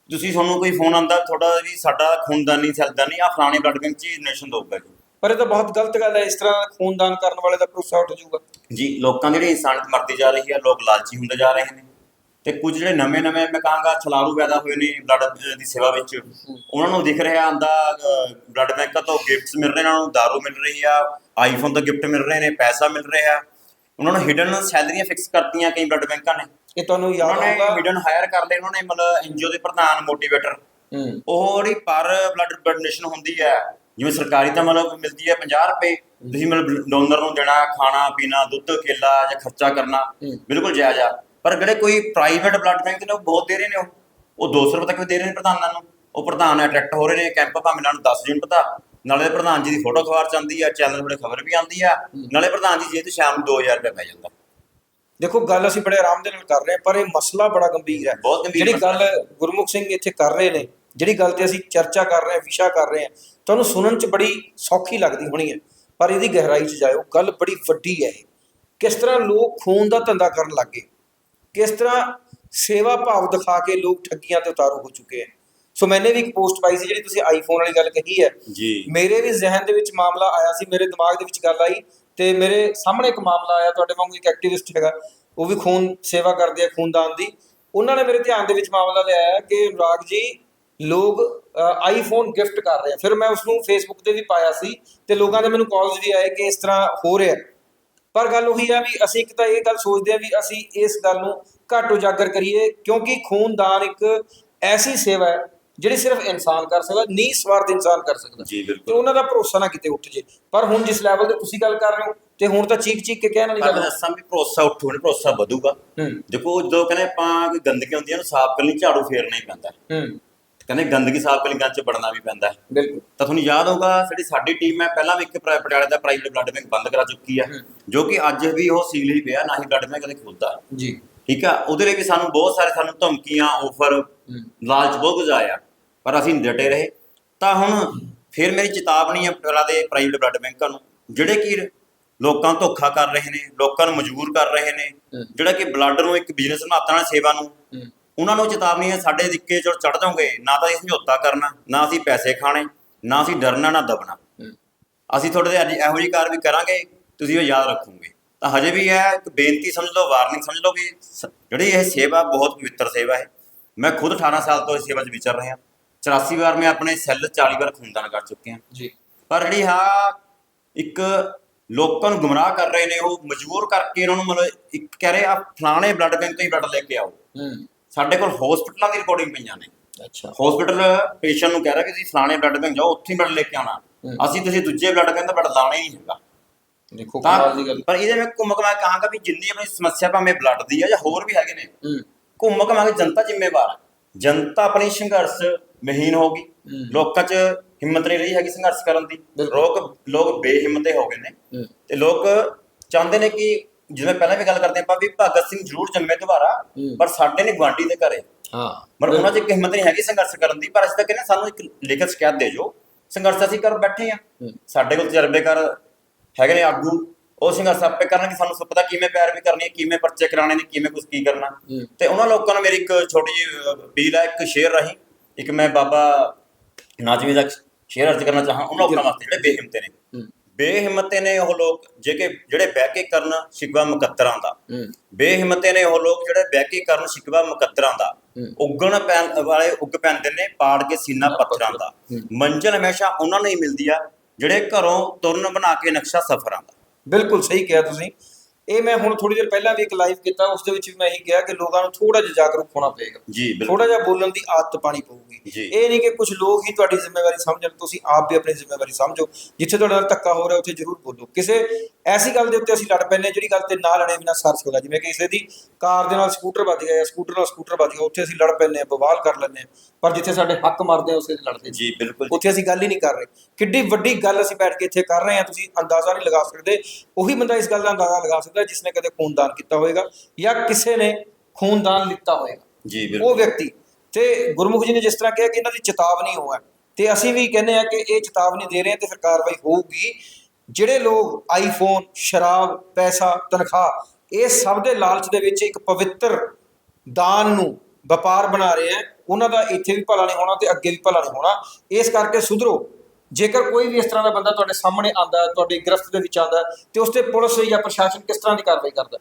ਤੁਸੀਂ ਤੁਹਾਨੂੰ ਕੋਈ ਫੋਨ ਆਂਦਾ ਤੁਹਾਡਾ ਵੀ ਸਾਡਾ ਖੂਨਦਾਨੀ ਸੈੱਲਦਾਨੀ ਆ ਫਲਾਣੇ ਬਲੱਡ ਬੈਂਕ 'ਚ ਡੋਨੇਸ਼ਨ ਦੋਗਾ ਜੀ। ਪਰ ਇਹ ਤਾਂ ਬਹੁਤ ਗਲਤ ਗੱਲ ਹੈ ਇਸ ਤਰ੍ਹਾਂ ਖੂਨਦਾਨ ਕਰਨ ਵਾਲੇ ਦਾ ਭਰੋਸਾ ਉੱਠ ਜਾਊਗਾ। ਜੀ ਲੋਕਾਂ ਦੀ ਜਿਹੜੀ ਇਨਸਾਨੀਅਤ ਮਰਦੀ ਜਾ ਰਹੀ ਹੈ ਲੋਕ ਲਾਲਚੀ ਹੁੰਦੇ ਜਾ ਰਹੇ ਨੇ। ਤੇ ਕੁਝ ਜਿਹੜੇ ਨਵੇਂ ਨਵੇਂ ਮੈਂ ਕਹਾਂਗਾ ਛਲਾਰੂ ਪੈਦਾ ਹੋਏ ਨੇ ਬਲੱਡ ਦੀ ਸੇਵਾ ਵਿੱਚ। ਉਹਨਾਂ ਨੂੰ ਦਿਖ ਰਿਹਾ ਆਂਦਾ ਬਲੱਡ ਬੈਂਕਾਂ ਤੋਂ ਗਿਫਟਸ ਮਿਲ ਰਹੇ ਨੇ ਉਹਨਾਂ ਨੂੰ ਦਾਰੂ ਮਿਲ ਰਹੀ ਆ ਆਈਫੋਨ ਤੋਂ ਗਿਫਟ ਮਿਲ ਰਹੇ ਨੇ ਪੈਸਾ ਮਿਲ ਰਿਹਾ। ਉਹਨਾਂ ਨੂੰ ਹਿਡਨ ਸੈਲਰੀਆਂ ਫਿਕਸ ਕਰਤੀਆਂ ਕਈ ਬਲੱਡ ਬੈਂਕਾਂ ਨੇ। ਇਹ ਤੁਹਾਨੂੰ ਯਾਦ ਉਹਨਾਂ ਨੇ ਹੋਊਗਾ ਹਿਡਨ ਹਾਇਰ ਕਰ ਲਏ ਉਹਨਾਂ ਨੇ ਮਤਲਬ ਐਨਜੀਓ ਦੇ ਪ੍ਰਧਾਨ ਮੋਟੀਵੇਟਰ ਹੂੰ। ਉਹ ਜਿਹੜੀ ਪਰ ਬਲੱਡ ਡੋਨੇਸ਼ਨ ਹੁੰਦੀ ਹੈ ਜਿਵੇਂ ਸਰਕਾਰੀ ਤਾਂ ਮਤਲਬ ਮਿਲਦੀ ਹੈ 50 ਰੁਪਏ ਤੁਸੀਂ ਮਤਲਬ ਡੋਨਰ ਨੂੰ ਦੇਣਾ ਖਾਣਾ ਪੀਣਾ ਦੁੱਧ ਕੇਲਾ ਜਾਂ ਖਰਚਾ ਕਰਨਾ। ਬਿਲਕੁਲ ਜਾਇਜ਼ ਆ। ਪਰ ਜਿਹੜੇ ਕੋਈ ਪ੍ਰਾਈਵੇਟ ਬਲੱਡ ਬੈਂਕ ਨੇ ਉਹ ਬਹੁਤ ਦੇ ਰਹੇ ਨੇ ਉਹ। ਉਹ 200 ਰੁਪਏ ਤੱਕ ਵੀ ਦੇ ਰਹੇ ਨੇ ਪ੍ਰਧਾਨਾਂ ਨੂੰ। ਉਹ ਪ੍ਰਧਾਨ ਅਟਰੈਕਟ ਹੋ ਰਹੇ ਨੇ ਕੈਂਪ ਭਾਵੇਂ ਨਾਲ 10 ਯੂਨਿਟ ਦਾ। ਨਾਲੇ ਪ੍ਰਧਾਨ ਜੀ ਦੀ ਫੋਟੋ ਚ ਆਉਂਦੀ ਆ ਚੈਨਲ ਤੇ ਖਬਰ ਵੀ ਆਉਂਦੀ ਆ। ਨਾਲੇ ਪ੍ਰਧਾਨ ਜੀ ਜੇ ਤੇ ਸ਼ਾਮ ਨੂੰ 2000 ਰੁਪਏ ਪੈ ਜਾਂਦਾ। ਦੇਖੋ ਗੱਲ ਅਸੀਂ ਬੜੇ ਆਰਾਮ ਦੇ ਨਾਲ ਕਰ ਰਹੇ ਹਾਂ ਪਰ ਇਹ ਮਸਲਾ ਬੜਾ ਗੰਭੀਰ ਹੈ। ਬਹੁਤ ਗੰਭੀਰ ਜਿਹੜੀ ਗੱਲ ਗੁਰਮੁਖ ਸਿੰਘ ਇੱਥੇ ਕਰ ਰਹੇ ਨੇ ਜਿਹੜੀ ਗੱਲ ਤੇ ਅਸੀਂ ਚਰਚਾ ਕਰ ਰਹੇ ਹਾਂ ਵਿਸ਼ਾ ਕਰ ਰਹੇ ਹਾਂ ਤੁਹਾਨੂੰ ਸੁਣਨ 'ਚ ਬੜੀ ਸੌਖੀ ਲੱਗਦੀ ਹੋਣੀ ਹੈ ਪਰ ਇਹਦੀ ਗਹਿਰਾਈ 'ਚ ਜਾਇਓ ਗੱਲ ਬੜੀ ਵੱਡੀ ਹੈ ਕਿਸ ਤਰ੍ਹਾਂ ਲੋਕ ਖੂਨ ਦਾ ਧੰਦਾ ਕਰਨ ਲੱਗੇ ਕਿਸ ਤਰ੍ਹਾਂ ਸੇਵਾ ਭਾਵ ਦਿਖਾ ਕੇ ਲੋਕ ਠੱਗੀਆਂ ਤੇ ਉਤਾਰੂ ਹੋ ਚੁੱਕੇ ਹਨ ਸੋ ਮੈंने ਵੀ ਇੱਕ ਪੋਸਟ ਪਾਈ ਸੀ ਜਿਹੜੀ ਤੁਸੀਂ ਆਈਫੋਨ ਵਾਲੀ ਗੱਲ ਕਹੀ ਹੈ। ਜੀ। ਮੇਰੇ ਵੀ ਜ਼ਿਹਨ ਦੇ ਵਿੱਚ ਮਾਮਲਾ ਆਇਆ ਸੀ ਮੇਰੇ ਦਿਮਾਗ ਦੇ ਵਿੱਚ ਗੱਲ ਆਈ ਤੇ ਮੇਰੇ ਸਾਹਮਣੇ ਇੱਕ ਮਾਮਲਾ ਆਇਆ ਤੁਹਾਡੇ ਵਾਂਗੂ ਇੱਕ ਐਕਟਿਵਿਸਟ ਹੈਗਾ ਉਹ ਵੀ ਖੂਨ ਸੇਵਾ ਕਰਦੇ ਆ ਖੂਨਦਾਨ ਦੀ। ਉਹਨਾਂ ਨੇ ਮੇਰੇ ਧਿਆਨ ਦੇ ਵਿੱਚ ਮਾਮਲਾ ਲਿਆਇਆ ਕਿ ਅਨੁਰਾਗ ਜੀ ਲੋਕ ਆਈਫੋਨ ਗਿਫਟ ਕਰ ਰਹੇ ਆ। ਫਿਰ ਮੈਂ ਉਸ ਨੂੰ ਫੇਸਬੁੱਕ ਤੇ ਵੀ ਪਾਇਆ ਸੀ ਤੇ ਲੋਕਾਂ ਦੇ ਮੈਨੂੰ ਕਾਲਸ ਵੀ ਆਏ ਕਿ ਇਸ ਤਰ੍ਹਾਂ ਹੋ ਰਿਹਾ ਪਰ ਗੱਲ ਉਹੀ ਆ ਵੀ ਅਸੀਂ ਇੱਕ ਤਾਂ ਇਹ ਗੱਲ ਸੋਚਦੇ ਆ ਵੀ ਅਸੀਂ ਇਸ ਗੱਲ ਨੂੰ ਘੱਟ ਉਜਾਗਰ ਕਰੀਏ ਕਿਉਂਕਿ ਖੂਨਦਾਨ ਇੱਕ ਐਸੀ ਸੇਵਾ ਹੈ ਜਿਹੜੀ ਸਿਰਫ ਇਨਸਾਨ ਕਰ ਸਕਦਾ ਨੀ ਸਵਾਰਥ ਇਨਸਾਨ ਕਰ ਸਕਦਾ। ਜੀ ਤੇ ਉਹਨਾਂ ਦਾ ਭਰੋਸਾ ਨਾ ਕਿਤੇ ਉੱਠ ਜੇ। ਪਰ ਹੁਣ ਜਿਸ ਲੈਵਲ ਤੇ ਤੁਸੀਂ ਗੱਲ ਕਰ ਰਹੇ ਹੋ ਤੇ ਹੁਣ ਤਾਂ ਚੀਕ ਚੀਕ ਕੇ ਕਹਿਣ ਵਾਲੀ ਗੱਲ। ਦੱਸਾਂ ਵੀ ਭਰੋਸਾ ਉੱਠੂ ਨਹੀਂ ਭਰੋਸਾ ਵਧੂਗਾ। ਦੇਖੋ ਜਦੋਂ ਕਹਿੰਦੇ ਆਪਾਂ ਕੋਈ ਗੰਦਗੀ ਹੁੰਦੀ ਹੈ ਉਹਨੂੰ ਸਾਫ਼ ਕਰਨ ਲਈ ਝਾੜੂ ਫੇਰਨਾ ਹੀ ਪੈਂਦਾ। ਹੈ। ਕਹਿੰਦੇ ਗੰਦਗੀ ਸਾਫ਼ ਕਰਨ ਲਈ ਗੰਦ ਚ ਵੜਨਾ ਵੀ ਪੈਂਦਾ। ਹੈ। ਬਿਲਕੁਲ। ਤਾਂ ਤੁਹਾਨੂੰ ਯਾਦ ਹੋਊਗਾ ਜਿਹੜੀ ਸਾਡੀ ਟੀਮ ਹੈ ਪਹਿਲਾਂ ਵੀ ਇੱਕ ਪਟਿਆਲੇ ਦਾ ਪ੍ਰਾਈਵੇਟ ਬਲੱਡ ਬੈਂਕ ਬੰਦ ਕਰਾ ਚੁੱਕੀ ਹੈ। ਜੋ ਕਿ ਅੱਜ ਵੀ ਉਹ ਸੀਲ ਹੀ ਪਿਆ ਨਾ ਹੀ ਬਲੱਡ ਬੈਂਕ ਕਦੇ ਖੁੱਲਦਾ। ਜੀ। ਠੀਕ ਆ? ਉਹਦੇ ਲਈ ਵੀ ਸਾਨੂੰ ਬਹੁਤ ਸਾਰੇ ਸਾਨੂੰ ਧਮਕੀਆਂ ਆਫਰ ਲਾਲਚ ਬਹੁਤ ਆਇਆ ਪਰ ਅਸੀਂ ਡਟੇ ਰਹੇ। ਤਾਂ ਹੁਣ ਫਿਰ ਮੇਰੀ ਚੇਤਾਵਨੀ ਹੈ ਪਹਿਲਾਂ ਦੇ ਪ੍ਰਾਈਵੇਟ ਬਲੱਡ ਬੈਂਕਾਂ ਨੂੰ ਜਿਹੜੇ ਕਿ ਲੋਕਾਂ ਧੋਖਾ ਕਰ ਰਹੇ ਨੇ ਲੋਕਾਂ ਨੂੰ ਮਜਬੂਰ ਕਰ ਰਹੇ ਨੇ ਹੂੰ। ਜਿਹੜਾ ਕਿ ਬਲੱਡ ਨੂੰ ਇੱਕ ਬਿਜ਼ਨਸ ਬਣਾਤਾ ਨਾ ਸੇਵਾ ਨੂੰ ਹੂੰ। ਉਹਨਾਂ ਨੂੰ ਚੇਤਾਵਨੀ ਹੈ ਸਾਡੇ ਦਿੱਕੇ ਚੜ ਚੜ ਜਾਓਗੇ ਨਾ ਤਾਂ ਅਸੀਂ ਸਮਝੌਤਾ ਕਰਨਾ ਨਾ ਅਸੀਂ ਪੈਸੇ ਖਾਣੇ ਨਾ ਅਸੀਂ ਡਰਨਾ ਨਾ ਦਬਣਾ। ਹੂੰ। ਅਸੀਂ ਤੁਹਾਡੇ ਤੇ ਅੱਜ ਇਹੋ ਜਿਹੀ ਕਾਰ ਵੀ ਕਰਾਂਗੇ ਤੁਸੀਂ ਉਹ ਯਾਦ ਰੱਖੋਗੇ। ਤਾਂ ਹਜੇ ਵੀ ਇਹ ਇੱਕ ਬੇਨਤੀ ਸਮਝ ਲਓ ਵਾਰਨਿੰਗ ਸਮਝ ਲਓ ਵੀ ਸ- ਜਿਹੜੀ ਇਹ ਸੇਵਾ ਬਹੁਤ ਪਵਿੱਤਰ ਸੇਵਾ ਹੈ। ਮੈਂ ਖੁਦ 18 ਸਾਲ ਤੋਂ ਇਸ ਸੇਵਾ 'ਚ ਵਿਚਰ ਰਿਹਾ। 84 ਵਾਰ ਮੈਂ ਆਪਣੇ ਸੈੱਲ 40 ਵਾਰ ਖੂਨਦਾਨ ਕਰ ਚੁੱਕੇ ਹਾਂ। ਜੀ। ਪਰ ਜਿਹੜੀ ਹਾਂ ਇੱਕ ਲੋਕਾਂ ਨੂੰ ਗੁੰਮਰਾਹ ਕਰ ਰਹੇ ਨੇ ਉਹ ਮਜਬੂਰ ਕਰਕੇ ਉਹਨਾਂ ਨੂੰ ਮਤਲਬ ਇੱਕ ਕਹਿ ਰਹੇ ਆ ਫਲਾਣੇ ਬਲੱਡ ਬੈਂਕ ਤੋਂ ਹੀ ਬਲੱਡ ਲੈ ਕੇ ਆਓ। ਹੂੰ। ਸਾਡੇ ਕੋਲ ਹਸਪੀਟਲਾਂ ਦੀ ਰਿਕਾਰਡਿੰਗ ਪਈਆਂ ਨੇ। ਅੱਛਾ। ਹਸਪੀਟਲ ਪੇਸ਼ੈਂਟ ਨੂੰ ਕਹਿ ਰਿਹਾ ਕਿ ਤੁਸੀਂ ਫਲਾਣੇ ਬਲੱਡ ਬੈਂਕ ਜਾਓ ਉੱਥੇ ਹੀ ਬਲੱਡ ਲੈ ਕੇ ਆਉਣਾ। ਅਸੀਂ ਤੁਸੀਂ ਦੂਜੇ ਬਲੱਡ ਬੈਂਕ ਦਾ ਬਲੱਡ ਲਾਣਾ ਹੀ ਹੈਗਾ। ਦੇਖੋ ਕਮਾਲ ਦੀ ਗੱਲ। ਪਰ ਇਹਦੇ ਵਿੱਚ ਘੁੰਮ ਕੇ ਕਹਾਂਗਾ ਵੀ ਜਿੰਨੀ ਆਪਣੀ ਸਮੱਸਿਆ ਭਾਵੇਂ ਬਲੱਡ ਦੀ ਆ ਜਾਂ ਹੋਰ ਵੀ ਹੈਗੇ ਨੇ ਹੂੰ। ਘੁੰਮ ਕੇ ਜਨਤਾ ਜ਼ਿੰਮੇਵਾਰ ਹੈ ਜਨਤਾ ਆਪਣੀ ਸੰਘਰਸ਼ ਮਹੀਨ ਹੋ। ਗਈ। ਲੋਕਾਂ 'ਚ ਹਿੰਮਤ ਨਹੀਂ ਰਹੀ ਹੈਗੀ ਸੰਘਰਸ਼ ਕਰਨ ਦੀ। ਲੋਕ ਲੋਕ ਬੇਹਿੰਮਤੇ ਹੋ ਗਏ ਨੇ। ਤੇ ਲੋਕ ਚਾਹੁੰਦੇ ਨੇ ਕਿ ਜਿਵੇਂ ਪਹਿਲਾਂ ਵੀ ਗੱਲ ਕਰਦੇ ਆਪਾਂ ਵੀ ਭਗਤ ਸਿੰਘ ਜ਼ਰੂਰ ਜੰਮੇ ਦੁਬਾਰਾ। ਪਰ ਸਾਡੇ ਨੇ ਗਵਾਂਢੀ ਦੇ ਘਰੇ। ਹਾਂ। ਮਤਲਬ ਉਹਨਾਂ 'ਚ ਇੱਕ ਹਿੰਮਤ ਨਹੀਂ ਹੈਗੀ ਸੰਘਰਸ਼ ਕਰਨ ਦੀ ਪਰ ਅਸੀਂ ਤਾਂ ਕਹਿੰਦੇ ਸਾਨੂੰ ਇੱਕ ਲਿਖਤ ਸ਼ਿਕਾਇਤ ਦੇ ਜੋ ਸੰਘਰਸ਼ ਅਸੀਂ ਕਰ ਬੈਠੇ ਆ। ਸਾਡੇ ਕੋਲ ਤਜਰਬੇਕਾਰ ਹੈਗੇ ਨੇ ਆਗੂ। ਉਹ ਸੰਘਰਸ਼ ਆਪੇ ਕਰਨਗੇ ਸਾਨੂੰ ਸਭ ਪਤਾ ਕਿਵੇਂ ਪੈਰਵੀ ਕਰਨੀ ਹੈ ਕਿਵੇਂ ਪਰਚੇ ਕਰਾਣੇ ਨੇ ਕਿਵੇਂ ਕੁਝ ਕੀ ਕਰਨਾ। ਤੇ ਉਹਨਾਂ ਲੋਕਾਂ ਨੂੰ ਮੇਰੀ ਇੱਕ ਛੋਟੀ ਜਿਹੀ ਅਪੀਲ ਹੈ ਇੱਕ ਸ਼ੇਅਰ ਰਹੀ ਇੱਕ ਮੈਂ ਬਾਬਾ ਨਾਜ਼ਮੀ ਦਾ ਸ਼ੇਅਰ ਅਰਜ਼ ਕਰਨਾ ਚਾਹਾਂ ਉਹਨਾਂ ਲੋਕਾਂ ਵਾਸਤੇ ਜਿਹੜੇ ਬੇਹਿੰਮਤੇ ਨੇ। ਬੇਹਿੰਮਤੇ ਨੇ ਉਹ ਲੋਕ ਜਿਹੜੇ ਜਿਹੜੇ ਬਹਿ ਕੇ ਕਰਨ ਸ਼ਿਕਵਾ ਮੁਕੱਦਰਾਂ ਦਾ। ਬੇਹਿੰਮਤੇ ਨੇ ਉਹ ਲੋਕ ਜਿਹੜੇ ਬਹਿ ਕੇ ਕਰਨ ਸ਼ਿਕਵਾ ਮੁਕੱਦਰਾਂ ਦਾ। ਉੱਗਣ ਪੈਣ ਵਾਲੇ ਉੱਗ ਪੈਂਦੇ ਨੇ ਪਾੜ ਕੇ ਸੀਨਾ ਪੱਥਰਾਂ ਦਾ। ਮੰਜ਼ਿਲ ਹਮੇਸ਼ਾ ਉਹਨਾਂ ਨੂੰ ਹੀ ਮਿਲਦੀ ਆ ਜਿਹੜੇ ਘਰੋਂ ਤੁਰਨ ਬਣਾ ਕੇ ਨਕਸ਼ਾ ਸਫ਼ਰਾਂ ਦਾ। ਬਿਲਕੁਲ ਸਹੀ ਕਿਹਾ ਤੁਸੀਂ। ਇਹ ਮੈਂ ਹੁਣ ਥੋੜੀ ਦੇਰ ਪਹਿਲਾਂ ਵੀ ਇੱਕ ਲਾਈਵ ਕੀਤਾ ਉਸ ਦੇ ਵਿੱਚ ਵੀ ਮੈਂ ਇਹੀ ਕਿਹਾ ਕਿ ਲੋਕਾਂ ਨੂੰ ਥੋੜਾ ਜਿਹਾ ਜਾਗਰੂਕ ਹੋਣਾ ਪਏਗਾ। ਜੀ ਥੋੜਾ ਜਿਹਾ ਬੋਲਣ ਦੀ ਆਦਤ ਪਾਣੀ ਪਊਗੀ। ਇਹ ਨਹੀਂ ਕਿ ਕੁਝ ਲੋਕ ਹੀ ਤੁਹਾਡੀ ਜ਼ਿੰਮੇਵਾਰੀ ਸਮਝਣ ਤੁਸੀਂ ਆਪ ਵੀ ਆਪਣੀ ਜ਼ਿੰਮੇਵਾਰੀ ਸਮਝੋ। ਜਿੱਥੇ ਤੁਹਾਡੇ ਨਾਲ ਧੱਕਾ ਹੋ ਰਿਹਾ ਉੱਥੇ ਜ਼ਰੂਰ ਬੋਲੋ। ਕਿਸੇ ਐਸੀ ਗੱਲ ਦੇ ਉੱਤੇ ਅਸੀਂ ਲੜ ਪੈਂਦੇ ਜਿਹੜੀ ਗੱਲ ਤੇ ਨਾ ਲੜੇ ਬਿਨਾ ਸਰ ਸਕਦਾ। ਜਿਵੇਂ ਕਿ ਕਿਸੇ ਦੀ ਕਾਰ ਦੇ ਨਾਲ ਸਕੂਟਰ ਵੱਜ ਗਿਆ ਜਾਂ ਸਕੂਟਰ ਨਾਲ ਸਕੂਟਰ ਵੱਜ ਗਿਆ ਉੱਥੇ ਅਸੀਂ ਲੜ ਪੈਂਦੇ ਆ ਬਵਾਲ ਕਰ ਲੈਂਦੇ ਆ ਪਰ ਜਿੱਥੇ ਸਾਡੇ ਹੱਕ ਮਰਦੇ ਆ ਉਸੇ ਤੇ ਲੜਦੇ। ਜੀ ਬਿਲਕੁਲ ਉੱਥੇ ਅਸੀਂ ਗੱਲ ਹੀ ਨਹੀਂ ਕਰ ਰਹੇ। ਕਿੱਡੀ ਵੱਡੀ ਗੱਲ ਅਸੀਂ ਬੈਠ ਕੇ ਇੱਥੇ ਕਰ ਰਹੇ ਹਾਂ ਤੁਸੀਂ ਅੰਦਾਜ਼ਾ ਨਹੀਂ ਲਗਾ ਸਕਦੇ। ਉਹੀ ਬੰਦਾ ਇਸ ਗੱਲ ਦਾ ਅੰਦਾਜ਼ਾ ਲਗਾ ਸਕਦਾ ਜਿਸਨੇ ਕਦੇ ਖੂਨਦਾਨ ਕੀਤਾ ਹੋਵੇਗਾ ਜਾਂ ਕਿਸੇ ਨੇ ਖੂਨਦਾਨ ਲਿੱਤਾ ਹੋਵੇਗਾ। ਜੀ ਉਹ ਬਿਲਕੁਲ। ਵਿਅਕਤੀ। ਤੇ ਗੁਰਮੁਖ ਜੀ ਨੇ ਜਿਸ ਤਰ੍ਹਾਂ ਕਿਹਾ ਕਿ ਇਹਨਾਂ ਦੀ ਚੇਤਾਵਨੀ ਹੋ ਹੈ। ਤੇ ਅਸੀਂ ਵੀ ਕਹਿੰਦੇ ਆ ਕਿ ਇਹ ਚੇਤਾਵਨੀ ਦੇ ਰਹੇ ਹਾਂ ਤੇ ਫਿਰ ਕਾਰਵਾਈ ਹੋਊਗੀ। ਜਿਹੜੇ ਲੋਕ ਆਈਫੋਨ ਸ਼ਰਾਬ, ਪੈਸਾ, ਤਨਖਾਹ, ਇਹ ਸਭ ਦੇ ਲਾਲਚ ਦੇ ਵਿੱਚ ਇੱਕ ਪਵਿੱਤਰ ਦਾਨ ਨੂੰ ਵਪਾਰ ਬਣਾ ਰਹੇ ਆ ਉਹਨਾਂ ਦਾ ਇੱਥੇ ਵੀ ਭਲਾ ਨਹੀਂ ਹੋਣਾ ਤੇ ਅੱਗੇ ਵੀ ਭਲਾ ਨਹੀਂ ਹੋਣਾ। ਇਸ ਕਰਕੇ ਸੁਧਰੋ, ਜੇਕਰ ਕੋਈ ਵੀ ਇਸ ਤਰ੍ਹਾਂ ਦਾ ਬੰਦਾ ਤੁਹਾਡੇ ਸਾਹਮਣੇ ਆਂਦਾ ਤੁਹਾਡੀ ਗ੍ਰਿਫਤ ਦੇ ਵਿੱਚ ਆਂਦਾ ਤੇ ਉਸ ਤੇ ਪੁਲਿਸ ਜਾਂ ਪ੍ਰਸ਼ਾਸਨ ਕਿਸ ਤਰ੍ਹਾਂ ਦੀ ਕਾਰਵਾਈ ਕਰਦਾ?